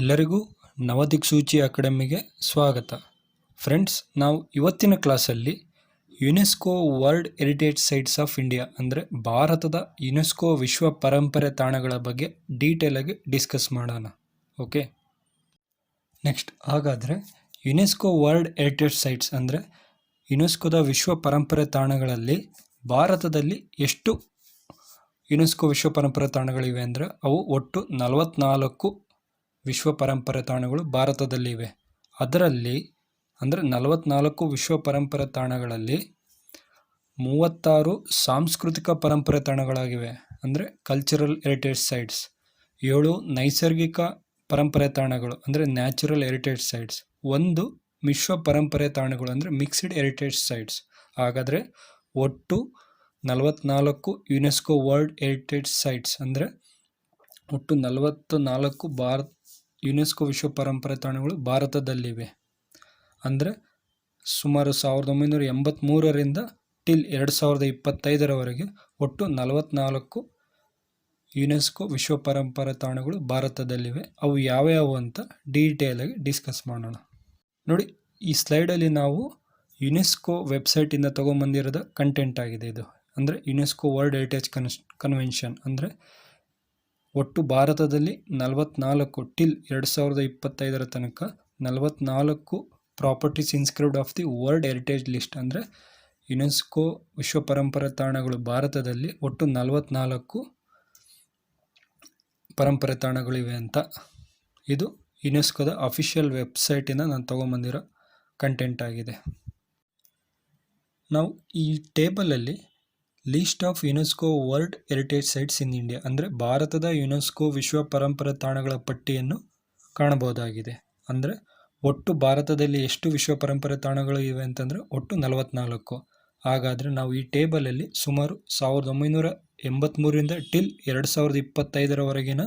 ಎಲ್ಲರಿಗೂ ನವದಿಕ್ಸೂಚಿ ಅಕಾಡೆಮಿಗೆ ಸ್ವಾಗತ. ಫ್ರೆಂಡ್ಸ್, ನಾವು ಇವತ್ತಿನ ಕ್ಲಾಸಲ್ಲಿ UNESCO world heritage sites of India ಅಂದರೆ ಭಾರತದ ಯುನೆಸ್ಕೋ ವಿಶ್ವ ಪರಂಪರೆ ತಾಣಗಳ ಬಗ್ಗೆ ಡೀಟೇಲಾಗಿ ಡಿಸ್ಕಸ್ ಮಾಡೋಣ. ಓಕೆ? ನೆಕ್ಸ್ಟ್, ಹಾಗಾದರೆ ಯುನೆಸ್ಕೋ ವರ್ಲ್ಡ್ ಹೆರಿಟೇಜ್ ಸೈಟ್ಸ್ ಅಂದರೆ ಯುನೆಸ್ಕೋದ ವಿಶ್ವ ಪರಂಪರೆ ತಾಣಗಳಲ್ಲಿ ಭಾರತದಲ್ಲಿ ಎಷ್ಟು ಯುನೆಸ್ಕೋ ವಿಶ್ವ ಪರಂಪರೆ ತಾಣಗಳಿವೆ ಅಂದರೆ ಅವು ಒಟ್ಟು ನಲವತ್ನಾಲ್ಕು ವಿಶ್ವ ಪರಂಪರೆ ತಾಣಗಳು ಭಾರತದಲ್ಲಿವೆ. ಅದರಲ್ಲಿ ಅಂದರೆ ನಲವತ್ತ್ನಾಲ್ಕು ವಿಶ್ವ ಪರಂಪರೆ ತಾಣಗಳಲ್ಲಿ ಮೂವತ್ತಾರು ಸಾಂಸ್ಕೃತಿಕ ಪರಂಪರೆ ತಾಣಗಳಾಗಿವೆ. ಅಂದರೆ ಕಲ್ಚರಲ್ ಹೆರಿಟೇಜ್ ಸೈಟ್ಸ್ ಏಳು ನೈಸರ್ಗಿಕ ಪರಂಪರೆ ತಾಣಗಳು, ಅಂದರೆ ನ್ಯಾಚುರಲ್ ಹೆರಿಟೇಜ್ ಸೈಟ್ಸ್ ಒಂದು ವಿಶ್ವ ಪರಂಪರೆ ತಾಣಗಳು, ಅಂದರೆ ಮಿಕ್ಸ್ಡ್ ಹೆರಿಟೇಜ್ ಸೈಟ್ಸ್ ಹಾಗಾದರೆ ಒಟ್ಟು ನಲವತ್ತ್ನಾಲ್ಕು ಯುನೆಸ್ಕೋ ವರ್ಲ್ಡ್ ಹೆರಿಟೇಜ್ ಸೈಟ್ಸ್ ಅಂದರೆ ಒಟ್ಟು ನಲವತ್ತು ನಾಲ್ಕು ಭಾರತ್ ಯುನೆಸ್ಕೋ ವಿಶ್ವ ಪರಂಪರೆ ತಾಣಗಳು ಭಾರತದಲ್ಲಿವೆ. ಅಂದರೆ ಸುಮಾರು ಸಾವಿರದ ಒಂಬೈನೂರ ಎಂಬತ್ತ್ಮೂರರಿಂದ ಟಿಲ್ ಎರಡು ಸಾವಿರದ ಇಪ್ಪತ್ತೈದರವರೆಗೆ ಒಟ್ಟು ನಲವತ್ನಾಲ್ಕು ಯುನೆಸ್ಕೋ ವಿಶ್ವ ಪರಂಪರೆ ತಾಣಗಳು ಭಾರತದಲ್ಲಿವೆ. ಅವು ಯಾವ್ಯಾವು ಅಂತ ಡೀಟೇಲಾಗಿ ಡಿಸ್ಕಸ್ ಮಾಡೋಣ. ನೋಡಿ, ಈ ಸ್ಲೈಡಲ್ಲಿ ನಾವು ಯುನೆಸ್ಕೋ ವೆಬ್ಸೈಟಿಂದ ತೊಗೊಂಬಂದಿರೋದ ಕಂಟೆಂಟ್ ಆಗಿದೆ ಇದು. ಅಂದರೆ UNESCO world heritage cons, convention. ಅಂದರೆ ಒಟ್ಟು ಭಾರತದಲ್ಲಿ ನಲವತ್ನಾಲ್ಕು ಟಿಲ್ ಎರಡು ಸಾವಿರದ ಇಪ್ಪತ್ತೈದರ ತನಕ ನಲವತ್ನಾಲ್ಕು properties inscribed of the world heritage list ಅಂದರೆ ಯುನೆಸ್ಕೋ ವಿಶ್ವ ಪರಂಪರೆ ತಾಣಗಳು ಭಾರತದಲ್ಲಿ ಒಟ್ಟು ನಲವತ್ನಾಲ್ಕು ಪರಂಪರೆ ತಾಣಗಳಿವೆ ಅಂತ. ಇದು ಯುನೆಸ್ಕೋದ ಅಫಿಷಿಯಲ್ ವೆಬ್ಸೈಟಿಂದ ನಾನು ತೊಗೊಂಬಂದಿರೋ ಕಂಟೆಂಟ್ ಆಗಿದೆ. ನಾವು ಈ ಟೇಬಲಲ್ಲಿ list of UNESCO world heritage sites in India ಅಂದರೆ ಭಾರತದ ಯುನೆಸ್ಕೋ ವಿಶ್ವ ಪರಂಪರೆ ತಾಣಗಳ ಪಟ್ಟಿಯನ್ನು ಕಾಣಬಹುದಾಗಿದೆ. ಅಂದರೆ ಒಟ್ಟು ಭಾರತದಲ್ಲಿ ಎಷ್ಟು ವಿಶ್ವ ಪರಂಪರೆ ತಾಣಗಳು ಇವೆ ಅಂತಂದರೆ ಒಟ್ಟು ನಲವತ್ನಾಲ್ಕು. ಹಾಗಾದರೆ ನಾವು ಈ ಟೇಬಲಲ್ಲಿ ಸುಮಾರು ಸಾವಿರದ ಒಂಬೈನೂರ ಎಂಬತ್ತ್ಮೂರರಿಂದ ಟಿಲ್ ಎರಡು ಸಾವಿರದ ಇಪ್ಪತ್ತೈದರವರೆಗಿನ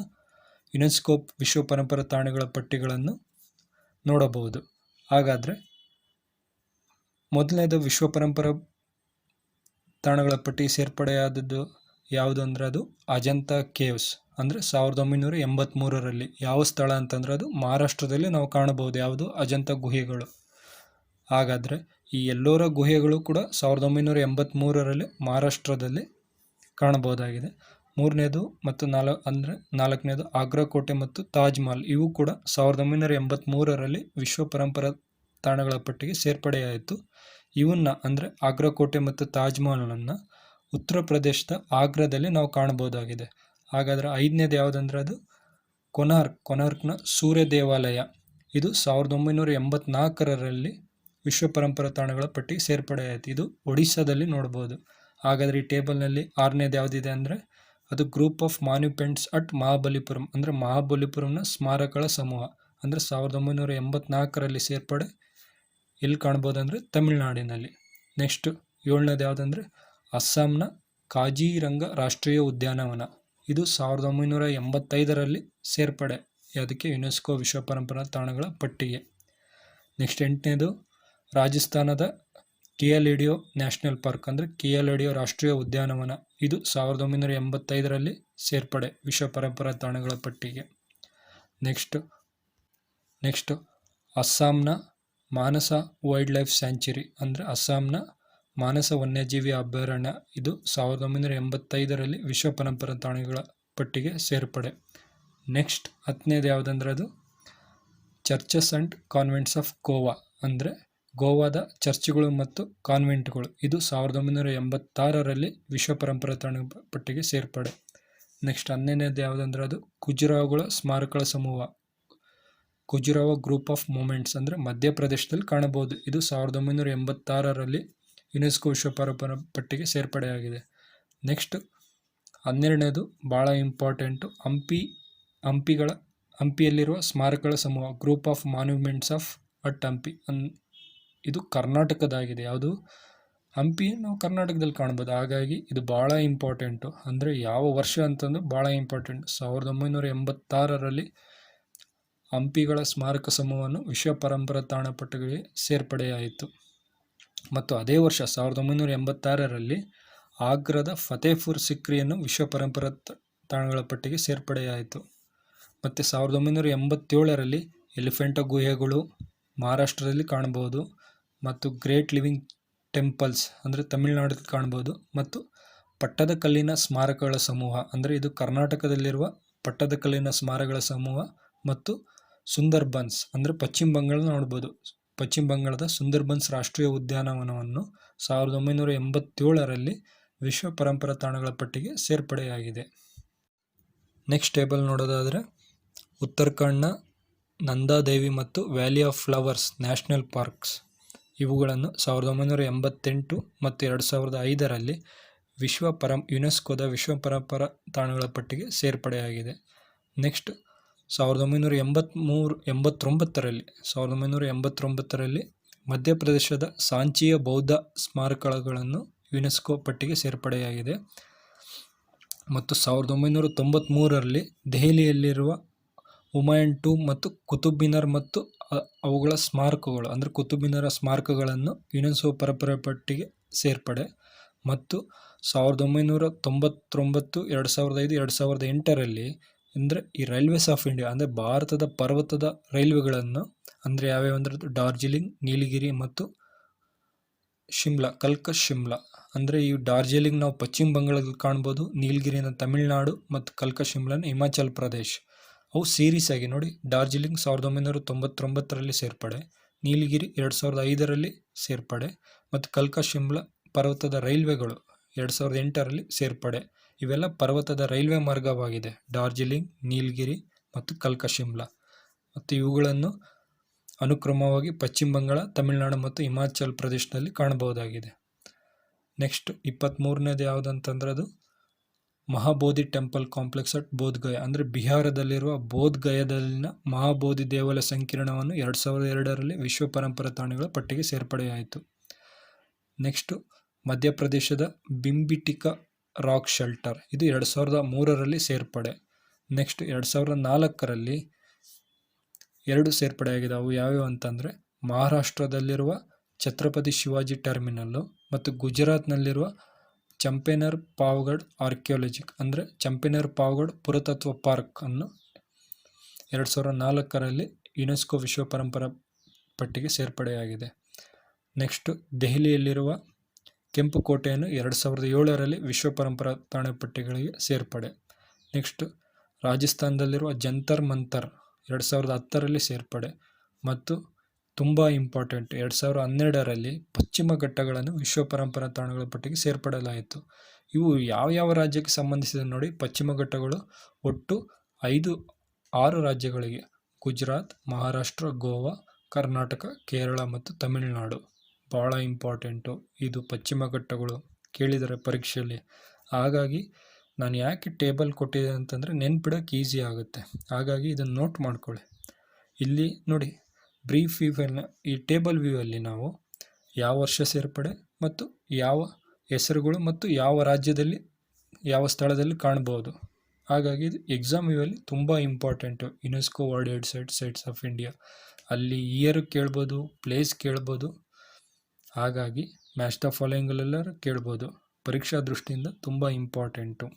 ಯುನೆಸ್ಕೋ ವಿಶ್ವ ಪರಂಪರೆ ತಾಣಗಳ ಪಟ್ಟಿಗಳನ್ನು ನೋಡಬಹುದು. ಹಾಗಾದರೆ ಮೊದಲನೇದು ವಿಶ್ವ ಪರಂಪರೆ ತಾಣಗಳ ಪಟ್ಟಿ ಸೇರ್ಪಡೆಯಾದದ್ದು ಯಾವುದು ಅಂದರೆ ಅದು ಅಜಂತಾ ಕೇವ್ಸ್. ಅಂದರೆ ಸಾವಿರದ ಒಂಬೈನೂರ ಎಂಬತ್ತ್ಮೂರರಲ್ಲಿ ಯಾವ ಸ್ಥಳ ಅಂತಂದರೆ ಅದು ಮಹಾರಾಷ್ಟ್ರದಲ್ಲಿ ನಾವು ಕಾಣಬಹುದು, ಯಾವುದು? ಅಜಂತಾ ಗುಹೆಗಳು. ಹಾಗಾದರೆ ಈ ಎಲ್ಲೋರ ಗುಹೆಗಳು ಕೂಡ ಸಾವಿರದ ಒಂಬೈನೂರ ಎಂಬತ್ತ್ಮೂರರಲ್ಲಿ ಮಹಾರಾಷ್ಟ್ರದಲ್ಲಿ ಕಾಣಬಹುದಾಗಿದೆ. ಮೂರನೇದು ಮತ್ತು ನಾಲ್ ಅಂದರೆ ನಾಲ್ಕನೇದು ಆಗ್ರಾ ಕೋಟೆ ಮತ್ತು ತಾಜ್ ಮಹಲ್, ಇವು ಕೂಡ ಸಾವಿರದ ಒಂಬೈನೂರ ಎಂಬತ್ತ್ಮೂರರಲ್ಲಿ ವಿಶ್ವ ಪರಂಪರಾ ತಾಣಗಳ ಪಟ್ಟಿಗೆ ಸೇರ್ಪಡೆಯಾಯಿತು. ಇವನ್ನ ಅಂದರೆ ಆಗ್ರಾ ಕೋಟೆ ಮತ್ತು ತಾಜ್ ಮಹಲನ್ನು ಉತ್ತರ ಪ್ರದೇಶದ ಆಗ್ರಾದಲ್ಲಿ ನಾವು ಕಾಣಬಹುದಾಗಿದೆ. ಹಾಗಾದರೆ ಐದನೇದು ಯಾವುದಂದ್ರೆ ಅದು? ಕೊನಾರ್ಕ್, ಕೊನಾರ್ಕ್ನ ಸೂರ್ಯ ದೇವಾಲಯ. ಇದು ಸಾವಿರದ ಒಂಬೈನೂರ ಎಂಬತ್ನಾಲ್ಕರಲ್ಲಿ ವಿಶ್ವ ಪರಂಪರಾ ತಾಣಗಳ ಪಟ್ಟಿ ಸೇರ್ಪಡೆಯಾಯಿತು. ಇದು ಒಡಿಶಾದಲ್ಲಿ ನೋಡ್ಬೋದು. ಹಾಗಾದರೆ ಈ ಟೇಬಲ್ನಲ್ಲಿ ಆರನೇದು ಯಾವುದಿದೆ ಅಂದರೆ? ಅದು group of monuments at Mahabalipuram, ಅಂದರೆ ಮಹಾಬಲಿಪುರಂನ ಸ್ಮಾರಕಗಳ ಸಮೂಹ. ಅಂದರೆ ಸಾವಿರದ ಒಂಬೈನೂರ ಎಂಬತ್ನಾಲ್ಕರಲ್ಲಿ ಸೇರ್ಪಡೆ ಎಲ್ಲಿ ಕಾಣ್ಬೋದಂದರೆ ತಮಿಳ್ನಾಡಿನಲ್ಲಿ. ನೆಕ್ಸ್ಟ್ ಏಳನೇದು ಯಾವುದಂದ್ರೆ ಅಸ್ಸಾಂನ ಕಾಜಿರಂಗ ರಾಷ್ಟ್ರೀಯ ಉದ್ಯಾನವನ. ಇದು ಸಾವಿರದ ಒಂಬೈನೂರ ಎಂಬತ್ತೈದರಲ್ಲಿ ಸೇರ್ಪಡೆ. ಅದಕ್ಕೆ ಯುನೆಸ್ಕೋ ವಿಶ್ವ ಪರಂಪರಾ ತಾಣಗಳ ಪಟ್ಟಿಗೆ. ನೆಕ್ಸ್ಟ್ ಎಂಟನೇದು ರಾಜಸ್ಥಾನದ ಕಿಯಲಿಡಿಯೋ ನ್ಯಾಷನಲ್ ಪಾರ್ಕ್ ಅಂದರೆ ಕಿಯಲಿಡಿಯೋ ರಾಷ್ಟ್ರೀಯ ಉದ್ಯಾನವನ. ಇದು ಸಾವಿರದ ಒಂಬೈನೂರ ಎಂಬತ್ತೈದರಲ್ಲಿ ಸೇರ್ಪಡೆ ವಿಶ್ವ ಪರಂಪರಾ ತಾಣಗಳ ಪಟ್ಟಿಗೆ. ನೆಕ್ಸ್ಟ್ ನೆಕ್ಸ್ಟ್ ಅಸ್ಸಾಂನ ಮಾನಸ ವೈಲ್ಡ್ ಲೈಫ್ ಸ್ಯಾಂಚುರಿ ಅಂದರೆ ಅಸ್ಸಾಂನ ಮಾನಸ ವನ್ಯಜೀವಿ ಅಭಯಾರಣ್ಯ. ಇದು ಸಾವಿರದ ಒಂಬೈನೂರ ಎಂಬತ್ತೈದರಲ್ಲಿ ವಿಶ್ವ ಪರಂಪರಾ ತಾಣಗಳ ಪಟ್ಟಿಗೆ ಸೇರ್ಪಡೆ. ನೆಕ್ಸ್ಟ್ ಹತ್ತನೇದು ಯಾವುದಂದ್ರೆ ಅದು? Churches and convents of Goa ಅಂದರೆ ಗೋವಾದ ಚರ್ಚ್ಗಳು ಮತ್ತು ಕಾನ್ವೆಂಟ್ಗಳು. ಇದು ಸಾವಿರದ ಒಂಬೈನೂರ ಎಂಬತ್ತಾರರಲ್ಲಿ ವಿಶ್ವ ಪರಂಪರಾ ತಾಣ ಪಟ್ಟಿಗೆ ಸೇರ್ಪಡೆ. ನೆಕ್ಸ್ಟ್ ಹನ್ನೊಂದನೇದು ಯಾವುದಂದ್ರೆ ಅದು? ಖುಜುರಾವುಗಳ ಸ್ಮಾರಕಗಳ ಸಮೂಹ. ಖುಜುರಾವ ಗ್ರೂಪ್ ಆಫ್ ಮೂಮೆಂಟ್ಸ್ ಅಂದರೆ ಮಧ್ಯಪ್ರದೇಶದಲ್ಲಿ ಕಾಣಬಹುದು. ಇದು ಸಾವಿರದ ಒಂಬೈನೂರ ಎಂಬತ್ತಾರರಲ್ಲಿ ಯುನೆಸ್ಕೋ ವಿಶ್ವ ಪರಂಪರ ಪಟ್ಟಿಗೆ ಸೇರ್ಪಡೆಯಾಗಿದೆ. ನೆಕ್ಸ್ಟ್, ಹನ್ನೆರಡನೇದು ಭಾಳ ಇಂಪಾರ್ಟೆಂಟು, ಹಂಪಿ, ಹಂಪಿಗಳ, ಹಂಪಿಯಲ್ಲಿರುವ ಸ್ಮಾರಕಗಳ ಸಮೂಹ, group of monuments of at Hampi. ಅನ್, ಇದು ಕರ್ನಾಟಕದಾಗಿದೆ. ಯಾವುದು? ಹಂಪಿ ನಾವು ಕರ್ನಾಟಕದಲ್ಲಿ ಕಾಣ್ಬೋದು. ಹಾಗಾಗಿ ಇದು ಭಾಳ ಇಂಪಾರ್ಟೆಂಟು. ಅಂದರೆ ಯಾವ ವರ್ಷ ಅಂತಂದು ಭಾಳ ಇಂಪಾರ್ಟೆಂಟ್. ಸಾವಿರದ ಒಂಬೈನೂರ ಎಂಬತ್ತಾರರಲ್ಲಿ ಹಂಪಿಗಳ ಸ್ಮಾರಕ ಸಮೂಹವನ್ನು ವಿಶ್ವ ಪರಂಪರಾ ತಾಣ ಪಟ್ಟಿಗೆ ಸೇರ್ಪಡೆಯಾಯಿತು. ಮತ್ತು ಅದೇ ವರ್ಷ ಸಾವಿರದ ಒಂಬೈನೂರ ಎಂಬತ್ತಾರರಲ್ಲಿ ಆಗ್ರಾದ ಫತೇಪುರ್ ಸಿಕ್ರಿಯನ್ನು ವಿಶ್ವ ಪರಂಪರಾ ತಾಣಗಳ ಪಟ್ಟಿಗೆ ಸೇರ್ಪಡೆಯಾಯಿತು. ಮತ್ತು ಸಾವಿರದ ಒಂಬೈನೂರ ಎಂಬತ್ತೇಳರಲ್ಲಿ ಎಲಿಫೆಂಟ ಗುಹೆಗಳು ಮಹಾರಾಷ್ಟ್ರದಲ್ಲಿ ಕಾಣಬಹುದು ಮತ್ತು ಗ್ರೇಟ್ ಲಿವಿಂಗ್ ಟೆಂಪಲ್ಸ್ ಅಂದರೆ ತಮಿಳುನಾಡಲ್ಲಿ ಕಾಣ್ಬೋದು ಮತ್ತು ಪಟ್ಟದಕಲ್ಲಿನ ಸ್ಮಾರಕಗಳ ಸಮೂಹ ಅಂದರೆ ಇದು ಕರ್ನಾಟಕದಲ್ಲಿರುವ ಪಟ್ಟದಕಲ್ಲಿನ ಸ್ಮಾರಕಗಳ ಸಮೂಹ ಮತ್ತು ಸುಂದರ್ಬನ್ಸ್ ಅಂದರೆ ಪಶ್ಚಿಮ ಬಂಗಾಳ ನೋಡ್ಬೋದು. ಪಶ್ಚಿಮ ಬಂಗಾಳದ ಸುಂದರ್ಬನ್ಸ್ ರಾಷ್ಟ್ರೀಯ ಉದ್ಯಾನವನವನ್ನು ಸಾವಿರದ ಒಂಬೈನೂರ ಎಂಬತ್ತೇಳರಲ್ಲಿ ವಿಶ್ವ ಪರಂಪರಾ ತಾಣಗಳ ಪಟ್ಟಿಗೆ ಸೇರ್ಪಡೆಯಾಗಿದೆ. ನೆಕ್ಸ್ಟ್ ಟೇಬಲ್ ನೋಡೋದಾದರೆ ಉತ್ತರಾಖಂಡ್ನ ನಂದಾದೇವಿ ಮತ್ತು valley of flowers national parks. ಇವುಗಳನ್ನು ಸಾವಿರದ ಒಂಬೈನೂರ ಎಂಬತ್ತೆಂಟು ಮತ್ತು ಎರಡು ಸಾವಿರದ ಐದರಲ್ಲಿ ವಿಶ್ವ ಪರಂ, ಯುನೆಸ್ಕೋದ ವಿಶ್ವ ಪರಂಪರಾ ತಾಣಗಳ ಪಟ್ಟಿಗೆ ಸೇರ್ಪಡೆಯಾಗಿದೆ. ನೆಕ್ಸ್ಟ್ ಸಾವಿರದ ಒಂಬೈನೂರ ಎಂಬತ್ತ್ಮೂರು ಎಂಬತ್ತೊಂಬತ್ತರಲ್ಲಿ, ಸಾವಿರದ ಒಂಬೈನೂರ ಎಂಬತ್ತೊಂಬತ್ತರಲ್ಲಿ ಮಧ್ಯಪ್ರದೇಶದ ಸಾಂಚಿಯ ಬೌದ್ಧ ಸ್ಮಾರಕಗಳನ್ನು ಯುನೆಸ್ಕೋ ಪಟ್ಟಿಗೆ ಸೇರ್ಪಡೆಯಾಗಿದೆ. ಮತ್ತು ಸಾವಿರದ ಒಂಬೈನೂರ ತೊಂಬತ್ತ್ಮೂರರಲ್ಲಿ ದೆಹಲಿಯಲ್ಲಿರುವ ಹುಮಾಯನ್ ಟೂ ಮತ್ತು ಕುತುಬ್ ಮಿನಾರ್ ಮತ್ತು ಅವುಗಳ ಸ್ಮಾರಕಗಳು, ಅಂದರೆ ಕುತುಬ್ ಮಿನಾರ ಸ್ಮಾರಕಗಳನ್ನು ಯುನೆಸ್ಕೋ ಪರಂಪರೆ ಪಟ್ಟಿಗೆ ಸೇರ್ಪಡೆ. ಮತ್ತು ಸಾವಿರದ ಒಂಬೈನೂರ ತೊಂಬತ್ತೊಂಬತ್ತು, ಎರಡು ಸಾವಿರದ ಐದು, ಎರಡು ಸಾವಿರದ ಎಂಟರಲ್ಲಿ ಅಂದರೆ ಈ ರೈಲ್ವೇಸ್ ಆಫ್ ಇಂಡಿಯಾ ಅಂದರೆ ಭಾರತದ ಪರ್ವತದ ರೈಲ್ವೆಗಳನ್ನು ಅಂದರೆ ಯಾವ್ಯಾವ ಅಂದರೆ ಡಾರ್ಜಿಲಿಂಗ್ ನೀಲಗಿರಿ ಮತ್ತು ಶಿಮ್ಲಾ ಕಲ್ಕ ಶಿಮ್ಲಾ ಅಂದರೆ ಈ ಡಾರ್ಜಿಲಿಂಗ್ ನಾವು ಪಶ್ಚಿಮ ಬಂಗಾಳದಲ್ಲಿ ಕಾಣ್ಬೋದು ನೀಲಗಿರಿನ ತಮಿಳುನಾಡು ಮತ್ತು ಕಲ್ಕ ಶಿಮ್ಲಾನ ಹಿಮಾಚಲ್ ಪ್ರದೇಶ್. ಅವು ಸೀರೀಸ್ ಆಗಿ ನೋಡಿ ಡಾರ್ಜಿಲಿಂಗ್ ಸಾವಿರದ ಒಂಬೈನೂರ ತೊಂಬತ್ತೊಂಬತ್ತರಲ್ಲಿ ಸೇರ್ಪಡೆ ನೀಲಗಿರಿ ಎರಡು ಸಾವಿರದ ಐದರಲ್ಲಿ ಸೇರ್ಪಡೆ ಮತ್ತು ಕಲ್ಕ ಶಿಮ್ಲಾ ಪರ್ವತದ ರೈಲ್ವೆಗಳು ಎರಡು ಸಾವಿರದ ಎಂಟರಲ್ಲಿ ಸೇರ್ಪಡೆ. ಇವೆಲ್ಲ ಪರ್ವತದ ರೈಲ್ವೆ ಮಾರ್ಗವಾಗಿದೆ. ಡಾರ್ಜಿಲಿಂಗ್, ನೀಲಗಿರಿ ಮತ್ತು ಕಲ್ಕ ಶಿಮ್ಲಾ ಮತ್ತು ಇವುಗಳನ್ನು ಅನುಕ್ರಮವಾಗಿ ಪಶ್ಚಿಮ ಬಂಗಾಳ, ತಮಿಳುನಾಡು ಮತ್ತು ಹಿಮಾಚಲ್ ಪ್ರದೇಶದಲ್ಲಿ ಕಾಣಬಹುದಾಗಿದೆ. ನೆಕ್ಸ್ಟ್ ಇಪ್ಪತ್ತ್ಮೂರನೇದು ಯಾವುದಂತಂದ್ರೆ ಅದು Mahabodhi temple complex at Bodhgaya. ಅಂದರೆ ಬಿಹಾರದಲ್ಲಿರುವ ಬೋಧ್ಗಯದಲ್ಲಿನ ಮಹಾಬೋಧಿ ದೇವಾಲಯ ಸಂಕೀರ್ಣವನ್ನು ಎರಡು ಸಾವಿರದ ಎರಡರಲ್ಲಿ ವಿಶ್ವ ಪರಂಪರಾ ತಾಣಗಳ ಪಟ್ಟಿಗೆ ಸೇರ್ಪಡೆಯಾಯಿತು. ನೆಕ್ಸ್ಟು ಮಧ್ಯಪ್ರದೇಶದ ಬಿಂಬಿಟಿಕ ರಾಕ್ ಶೆಲ್ಟರ್. ಇದು ಎರಡು ಸಾವಿರದ ಮೂರರಲ್ಲಿ ಸೇರ್ಪಡೆ. ನೆಕ್ಸ್ಟ್ ಎರಡು ಸಾವಿರದ ನಾಲ್ಕರಲ್ಲಿ ಎರಡು ಸೇರ್ಪಡೆಯಾಗಿದೆ. ಅವು ಯಾವ್ಯಾವ ಅಂತಂದರೆ, ಮಹಾರಾಷ್ಟ್ರದಲ್ಲಿರುವ ಛತ್ರಪತಿ ಶಿವಾಜಿ ಟರ್ಮಿನಲ್ಲು ಮತ್ತು ಗುಜರಾತ್ನಲ್ಲಿರುವ ಚಂಪೇನರ್ ಪಾವ್ಗಡ್ ಆರ್ಕಿಯಾಲಜಿಕ್, ಅಂದರೆ ಚಂಪೇನರ್ ಪಾವ್ಗಡ್ ಪುರಾತತ್ವ ಪಾರ್ಕ್ ಅನ್ನು ಎರಡು ಸಾವಿರದ ನಾಲ್ಕರಲ್ಲಿ ಯುನೆಸ್ಕೋ ವಿಶ್ವ ಪರಂಪರಾ ಪಟ್ಟಿಗೆ ಸೇರ್ಪಡೆಯಾಗಿದೆ. ನೆಕ್ಸ್ಟು ದೆಹಲಿಯಲ್ಲಿರುವ ಕೆಂಪು ಕೋಟೆಯನ್ನು ಎರಡು ಸಾವಿರದ ಏಳರಲ್ಲಿ ವಿಶ್ವ ಪರಂಪರಾ ತಾಣ ಪಟ್ಟಿಗಳಿಗೆ ಸೇರ್ಪಡೆ. ನೆಕ್ಸ್ಟ್, ರಾಜಸ್ಥಾನದಲ್ಲಿರುವ ಜಂತರ್ ಮಂತರ್ ಎರಡು ಸಾವಿರದ ಹತ್ತರಲ್ಲಿ ಸೇರ್ಪಡೆ. ಮತ್ತು ತುಂಬ ಇಂಪಾರ್ಟೆಂಟ್, ಎರಡು ಸಾವಿರದ ಹನ್ನೆರಡರಲ್ಲಿ ಪಶ್ಚಿಮ ಘಟ್ಟಗಳನ್ನು ವಿಶ್ವ ಪರಂಪರಾ ತಾಣಗಳ ಪಟ್ಟಿಗೆ ಸೇರ್ಪಡಲಾಯಿತು ಇವು ಯಾವ ಯಾವ ರಾಜ್ಯಕ್ಕೆ ಸಂಬಂಧಿಸಿದ ನೋಡಿ, ಪಶ್ಚಿಮ ಘಟ್ಟಗಳು ಒಟ್ಟು ಐದು, ಆರು ರಾಜ್ಯಗಳಿಗೆ. ಗುಜರಾತ್, ಮಹಾರಾಷ್ಟ್ರ, ಗೋವಾ, ಕರ್ನಾಟಕ, ಕೇರಳ ಮತ್ತು ತಮಿಳುನಾಡು. ಭಾಳ ಇಂಪಾರ್ಟೆಂಟು. ಇದು ಪಶ್ಚಿಮ ಘಟ್ಟಗಳು ಕೇಳಿದರೆ ಪರೀಕ್ಷೆಯಲ್ಲಿ. ಹಾಗಾಗಿ ನಾನು ಯಾಕೆ ಟೇಬಲ್ ಕೊಟ್ಟಿದೆ ಅಂತಂದರೆ ನೆನ್ಪಿಡೋಕೆ ಈಸಿ ಆಗುತ್ತೆ. ಹಾಗಾಗಿ ಇದನ್ನು ನೋಟ್ ಮಾಡ್ಕೊಳ್ಳಿ. ಇಲ್ಲಿ ನೋಡಿ, ಬ್ರೀಫ್ ವ್ಯೂವಲ್ಲಿ ಈ ಟೇಬಲ್ ವ್ಯೂವಲ್ಲಿ ನಾವು ಯಾವ ವರ್ಷ ಸೇರ್ಪಡೆ ಮತ್ತು ಯಾವ ಹೆಸರುಗಳು ಮತ್ತು ಯಾವ ರಾಜ್ಯದಲ್ಲಿ, ಯಾವ ಸ್ಥಳದಲ್ಲಿ ಕಾಣ್ಬೋದು. ಹಾಗಾಗಿ ಇದು ಎಕ್ಸಾಮ್ ವ್ಯೂವಲ್ಲಿ ತುಂಬ important. UNESCO world site, sites of India. ಅಲ್ಲಿ ಇಯರ್ ಕೇಳ್ಬೋದು ಪ್ಲೇಸ್ ಕೇಳ್ಬೋದು. ಹಾಗಾಗಿ ಮ್ಯಾಚ್ ದ ಫಾಲೋಯಿಂಗಲ್ಲೆಲ್ಲರೂ ಕೇಳ್ಬೋದು. ಪರೀಕ್ಷಾ ದೃಷ್ಟಿಯಿಂದ ತುಂಬ ಇಂಪಾರ್ಟೆಂಟು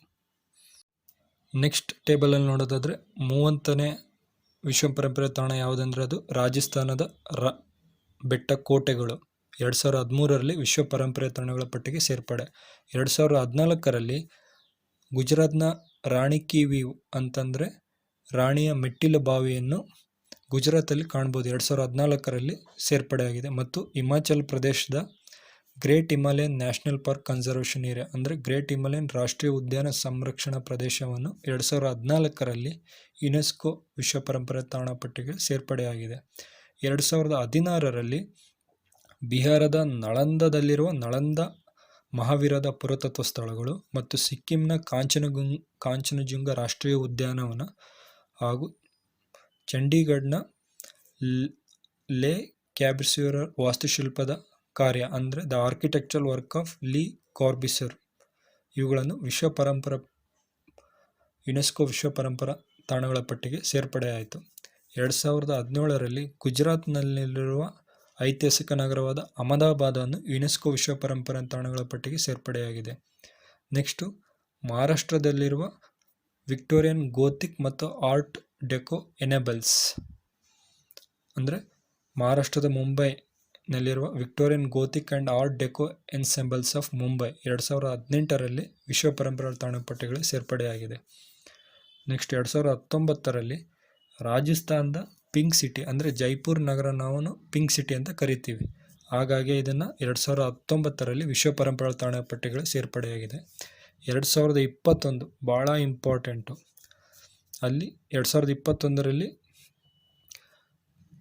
ನೆಕ್ಸ್ಟ್ ಟೇಬಲಲ್ಲಿ ನೋಡೋದಾದರೆ ಮೂವತ್ತನೇ ವಿಶ್ವ ಪರಂಪರೆ ತಾಣ ಯಾವುದಂದ್ರೆ ಅದು ರಾಜಸ್ಥಾನದ ರ ಬೆಟ್ಟ ಕೋಟೆಗಳು. ಎರಡು ಸಾವಿರದ ಹದಿಮೂರರಲ್ಲಿ ವಿಶ್ವ ಪರಂಪರೆ ತಾಣಗಳ ಪಟ್ಟಿಗೆ ಸೇರ್ಪಡೆ. ಎರಡು ಸಾವಿರದ ಹದಿನಾಲ್ಕರಲ್ಲಿ ಗುಜರಾತ್ನ ರಾಣಿ ಕಿ ವ್ಯೂ ಅಂತಂದರೆ ರಾಣಿಯ ಮೆಟ್ಟಿಲು ಬಾವಿಯನ್ನು ಗುಜರಾತಲ್ಲಿ ಕಾಣ್ಬೋದು. ಎರಡು ಸಾವಿರದ ಹದಿನಾಲ್ಕರಲ್ಲಿ ಸೇರ್ಪಡೆಯಾಗಿದೆ ಮತ್ತು ಹಿಮಾಚಲ್ ಪ್ರದೇಶದ great Himalayan national park conservation area, ಅಂದರೆ ಗ್ರೇಟ್ ಹಿಮಾಲಯನ್ ರಾಷ್ಟ್ರೀಯ ಉದ್ಯಾನ ಸಂರಕ್ಷಣಾ ಪ್ರದೇಶವನ್ನು ಎರಡು ಸಾವಿರದ ಹದಿನಾಲ್ಕರಲ್ಲಿ ಯುನೆಸ್ಕೋ ವಿಶ್ವ ಪರಂಪರೆ ತಾಣ ಪಟ್ಟಿಗೆ ಸೇರ್ಪಡೆಯಾಗಿದೆ. ಎರಡು ಸಾವಿರದ ಹದಿನಾರರಲ್ಲಿ ಬಿಹಾರದ ನಳಂದದಲ್ಲಿರುವ ನಳಂದ ಮಹಾವೀರದ ಪುರಾತತ್ವ ಸ್ಥಳಗಳು ಮತ್ತು ಸಿಕ್ಕಿಂನ ಕಾಂಚನಗುಂಗ್ ಕಾಂಚನಜುಂಗ ರಾಷ್ಟ್ರೀಯ ಉದ್ಯಾನವನ ಹಾಗೂ ಚಂಡೀಗಢನ ಲೇ ಕ್ಯಾಬ್ರಿಸ್ಯೂರ ವಾಸ್ತುಶಿಲ್ಪದ ಕಾರ್ಯ ಅಂದರೆ the architectural work of Le Corbusier. ಇವುಗಳನ್ನು ವಿಶ್ವ ಪರಂಪರ, ಯುನೆಸ್ಕೋ ವಿಶ್ವ ಪರಂಪರ ತಾಣಗಳ ಪಟ್ಟಿಗೆ ಸೇರ್ಪಡೆಯಾಯಿತು. ಎರಡು ಸಾವಿರದ ಹದಿನೇಳರಲ್ಲಿ ಗುಜರಾತ್ನಲ್ಲಿರುವ ಐತಿಹಾಸಿಕ ನಗರವಾದ ಅಹಮದಾಬಾದನ್ನು ಯುನೆಸ್ಕೋ ವಿಶ್ವ ಪರಂಪರೆ ತಾಣಗಳ ಪಟ್ಟಿಗೆ ಸೇರ್ಪಡೆಯಾಗಿದೆ. ನೆಕ್ಸ್ಟು, ಮಹಾರಾಷ್ಟ್ರದಲ್ಲಿರುವ ವಿಕ್ಟೋರಿಯನ್ ಗೋತಿಕ್ ಮತ್ತು ಆರ್ಟ್ ಡೆಕೋ ಎನೆಬಲ್ಸ್ ಅಂದರೆ ಮಹಾರಾಷ್ಟ್ರದ ಮುಂಬೈನಲ್ಲಿರುವ Victorian Gothic and art deco ensembles of Mumbai ಎರಡು ಸಾವಿರದ ಹದಿನೆಂಟರಲ್ಲಿ ವಿಶ್ವ ಪರಂಪರಾ ತಾಣಪಟ್ಟಿಗಳು ಸೇರ್ಪಡೆಯಾಗಿದೆ. ನೆಕ್ಸ್ಟ್ ಎರಡು ಸಾವಿರದ ಹತ್ತೊಂಬತ್ತರಲ್ಲಿ ರಾಜಸ್ಥಾನದ ಪಿಂಕ್ ಸಿಟಿ ಅಂದರೆ ಜೈಪುರ್ ನಗರ ನಾವು ಪಿಂಕ್ ಸಿಟಿ ಅಂತ ಕರಿತೀವಿ. ಹಾಗಾಗಿ ಇದನ್ನು ಎರಡು ಸಾವಿರದ ಹತ್ತೊಂಬತ್ತರಲ್ಲಿ ವಿಶ್ವ ಪರಂಪರಾ ತಾಣ ಪಟ್ಟಿಗಳು ಸೇರ್ಪಡೆಯಾಗಿದೆ. ಎರಡು ಸಾವಿರದ ಇಪ್ಪತ್ತೊಂದು ಭಾಳ ಇಂಪಾರ್ಟೆಂಟು ಅಲ್ಲಿ ಎರಡು ಸಾವಿರದ ಇಪ್ಪತ್ತೊಂದರಲ್ಲಿ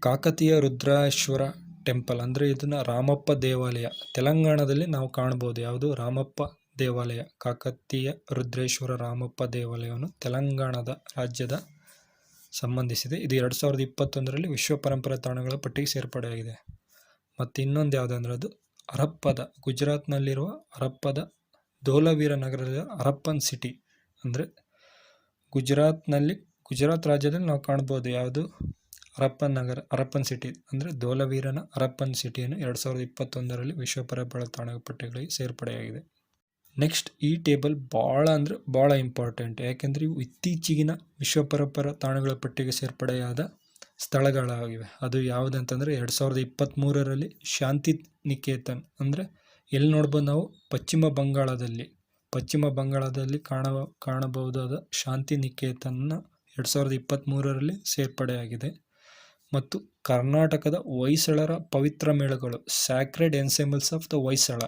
ಕಾಕತೀಯ ರುದ್ರೇಶ್ವರ ಟೆಂಪಲ್, ಅಂದರೆ ಇದನ್ನು ರಾಮಪ್ಪ ದೇವಾಲಯ, ತೆಲಂಗಾಣದಲ್ಲಿ ನಾವು ಕಾಣ್ಬೋದು. ಯಾವುದು? ರಾಮಪ್ಪ ದೇವಾಲಯ, ಕಾಕತೀಯ ರುದ್ರೇಶ್ವರ ರಾಮಪ್ಪ ದೇವಾಲಯವನ್ನು ತೆಲಂಗಾಣದ ರಾಜ್ಯದ ಸಂಬಂಧಿಸಿದೆ. ಇದು ಎರಡು ಸಾವಿರದ ಇಪ್ಪತ್ತೊಂದರಲ್ಲಿ ವಿಶ್ವ ಪರಂಪರೆ ತಾಣಗಳ ಪಟ್ಟಿಗೆ ಸೇರ್ಪಡೆಯಾಗಿದೆ. ಮತ್ತು ಇನ್ನೊಂದು ಯಾವುದಂದ್ರೆ ಅದು ಹರಪ್ಪದ ಗುಜರಾತ್ನಲ್ಲಿರುವ ಹರಪ್ಪದ ಧೋಲವೀರ ನಗರದ ಹರಪ್ಪನ್ ಸಿಟಿ, ಅಂದರೆ ಗುಜರಾತ್ನಲ್ಲಿ, ಗುಜರಾತ್ ರಾಜ್ಯದಲ್ಲಿ ನಾವು ಕಾಣ್ಬೋದು ಯಾವುದು? ಹರಪ್ಪನ್ ನಗರ ಹರಪ್ಪನ್ ಸಿಟಿ ಅಂದರೆ ಧೋಲವೀರನ ಹರಪ್ಪನ್ ಸಿಟಿಯನ್ನು ಎರಡು ಸಾವಿರದ ಇಪ್ಪತ್ತೊಂದರಲ್ಲಿ ವಿಶ್ವ ಪರಂಪರೆ ತಾಣ ಪಟ್ಟಿಗಳಿಗೆ ಸೇರ್ಪಡೆಯಾಗಿದೆ. ನೆಕ್ಸ್ಟ್, ಈ ಟೇಬಲ್ ಭಾಳ ಅಂದರೆ ಭಾಳ ಇಂಪಾರ್ಟೆಂಟ್. ಯಾಕೆಂದರೆ ಇವು ಇತ್ತೀಚಿಗಿನ ವಿಶ್ವ ಪರಂಪರೆ ತಾಣಗಳ ಪಟ್ಟಿಗೆ ಸೇರ್ಪಡೆಯಾದ ಸ್ಥಳಗಳಾಗಿವೆ. ಅದು ಯಾವುದಂತಂದರೆ ಎರಡು ಸಾವಿರದ ಇಪ್ಪತ್ತ್ಮೂರರಲ್ಲಿ ಶಾಂತಿ ನಿಕೇತನ್ ಅಂದರೆ ಎಲ್ಲಿ ನೋಡ್ಬೋದು ನಾವು? ಪಶ್ಚಿಮ ಬಂಗಾಳದಲ್ಲಿ. ಪಶ್ಚಿಮ ಬಂಗಾಳದಲ್ಲಿ ಕಾಣ ಕಾಣಬಹುದಾದ ಶಾಂತಿ ನಿಕೇತನ ಎರಡು ಸಾವಿರದ ಇಪ್ಪತ್ತ್ಮೂರರಲ್ಲಿ ಸೇರ್ಪಡೆಯಾಗಿದೆ. ಮತ್ತು ಕರ್ನಾಟಕದ ಹೊಯ್ಸಳರ ಪವಿತ್ರ ಮೇಳಗಳು sacred ensembles of the Hoysala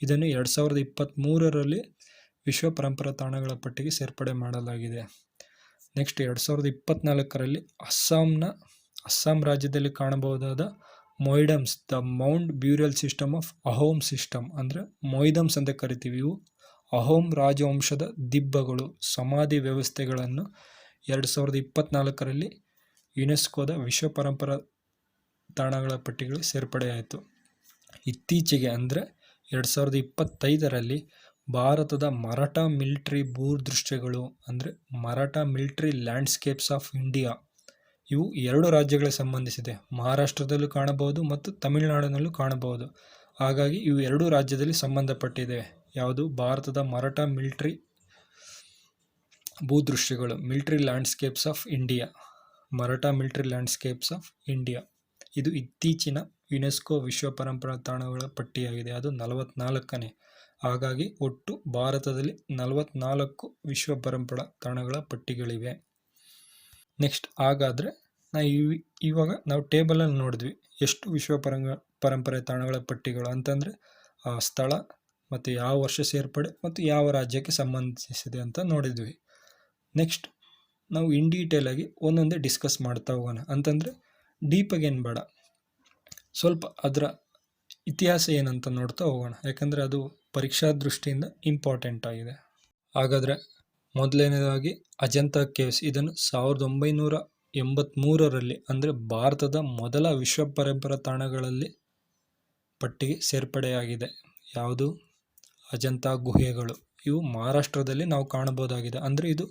ಇದನ್ನು ಎರಡು ಸಾವಿರದ ಇಪ್ಪತ್ತ್ಮೂರರಲ್ಲಿ ವಿಶ್ವ ಪರಂಪರಾ ತಾಣಗಳ ಪಟ್ಟಿಗೆ ಸೇರ್ಪಡೆ ಮಾಡಲಾಗಿದೆ. ನೆಕ್ಸ್ಟ್ ಎರಡು ಸಾವಿರದ ಇಪ್ಪತ್ತ್ನಾಲ್ಕರಲ್ಲಿ ಅಸ್ಸಾಂನ, ಅಸ್ಸಾಂ ರಾಜ್ಯದಲ್ಲಿ ಕಾಣಬಹುದಾದ moidams the mound burial system of Ahom system ಅಂದರೆ ಮೊಯ್ದಮ್ಸ್ ಅಂತ ಕರಿತೀವಿ ಇವು. ಅಹೋಮ್ ರಾಜವಂಶದ ದಿಬ್ಬಗಳು ಸಮಾಧಿ ವ್ಯವಸ್ಥೆಗಳನ್ನು ಎರಡು ಸಾವಿರದ ಇಪ್ಪತ್ನಾಲ್ಕರಲ್ಲಿ ಯುನೆಸ್ಕೋದ ವಿಶ್ವ ಪರಂಪರಾ ತಾಣಗಳ ಪಟ್ಟಿಗಳು ಸೇರ್ಪಡೆಯಾಯಿತು. ಇತ್ತೀಚೆಗೆ ಅಂದರೆ ಎರಡು ಸಾವಿರದ ಇಪ್ಪತ್ತೈದರಲ್ಲಿ ಭಾರತದ ಮರಾಠ ಮಿಲಿಟ್ರಿ ಭೂದೃಶ್ಯಗಳು ಅಂದರೆ Maratha military landscapes of India ಇವು ಎರಡು ರಾಜ್ಯಗಳಿಗೆ ಸಂಬಂಧಿಸಿದೆ. ಮಹಾರಾಷ್ಟ್ರದಲ್ಲೂ ಕಾಣಬಹುದು ಮತ್ತು ತಮಿಳುನಾಡಿನಲ್ಲೂ ಕಾಣಬಹುದು. ಹಾಗಾಗಿ ಇವು ಎರಡೂ ರಾಜ್ಯದಲ್ಲಿ ಸಂಬಂಧಪಟ್ಟಿದೆ. ಯಾವುದು? ಭಾರತದ Maratha military ಭೂದೃಶ್ಯಗಳು. Military landscapes of India. Maratha military landscapes of India. ಇದು ಇತ್ತೀಚಿನ ಯುನೆಸ್ಕೋ ವಿಶ್ವ ಪರಂಪರಾ ತಾಣಗಳ ಪಟ್ಟಿಯಾಗಿದೆ. ಅದು ನಲವತ್ನಾಲ್ಕನೇ. ಹಾಗಾಗಿ ಒಟ್ಟು ಭಾರತದಲ್ಲಿ ನಲವತ್ನಾಲ್ಕು ವಿಶ್ವ ಪರಂಪರಾ ತಾಣಗಳ ಪಟ್ಟಿಗಳಿವೆ. ನೆಕ್ಸ್ಟ್, ಹಾಗಾದರೆ ನಾ ಇವ್ ಇವಾಗ ನಾವು ಟೇಬಲಲ್ಲಿ ನೋಡಿದ್ವಿ ಎಷ್ಟು ವಿಶ್ವ ಪರಂಗ, ಪರಂಪರೆ ತಾಣಗಳ ಪಟ್ಟಿಗಳು ಅಂತಂದರೆ, ಆ, ಸ್ಥಳ ಮತ್ತು ಯಾವ ವರ್ಷ ಸೇರ್ಪಡೆ ಮತ್ತು ಯಾವ ರಾಜ್ಯಕ್ಕೆ ಸಂಬಂಧಿಸಿದೆ ಅಂತ ನೋಡಿದ್ವಿ. ನೆಕ್ಸ್ಟ್ ನಾವು ಇನ್ ಡೀಟೇಲಾಗಿ ಒಂದೊಂದೇ ಡಿಸ್ಕಸ್ ಮಾಡ್ತಾ ಹೋಗೋಣ. ಅಂತಂದರೆ ಡೀಪ್ ಏನು ಬೇಡ. ಸ್ವಲ್ಪ ಅದರ ಇತಿಹಾಸ ಏನಂತ ನೋಡ್ತಾ ಹೋಗೋಣ. ಯಾಕಂದರೆ ಅದು ಪರೀಕ್ಷಾ ದೃಷ್ಟಿಯಿಂದ ಇಂಪಾರ್ಟೆಂಟ್ ಆಗಿದೆ. ಹಾಗಾದರೆ, ಮೊದಲನೇದಾಗಿ ಅಜಂತಾ ಕೇವ್ಸ್ ಇದನ್ನು ಸಾವಿರದ ಒಂಬೈನೂರ ಎಂಬತ್ತ್ಮೂರರಲ್ಲಿ ಅಂದರೆ ಭಾರತದ ಮೊದಲ ವಿಶ್ವ ಪರಂಪರಾ ತಾಣಗಳಲ್ಲಿ ಪಟ್ಟಿಗೆ ಸೇರ್ಪಡೆಯಾಗಿದೆ. ಯಾವುದು? ಅಜಂತಾ ಗುಹೆಗಳು. ಇವು ಮಹಾರಾಷ್ಟ್ರದಲ್ಲಿ ನಾವು ಕಾಣಬಹುದಾಗಿದೆ. ಅಂದರೆ ಇದು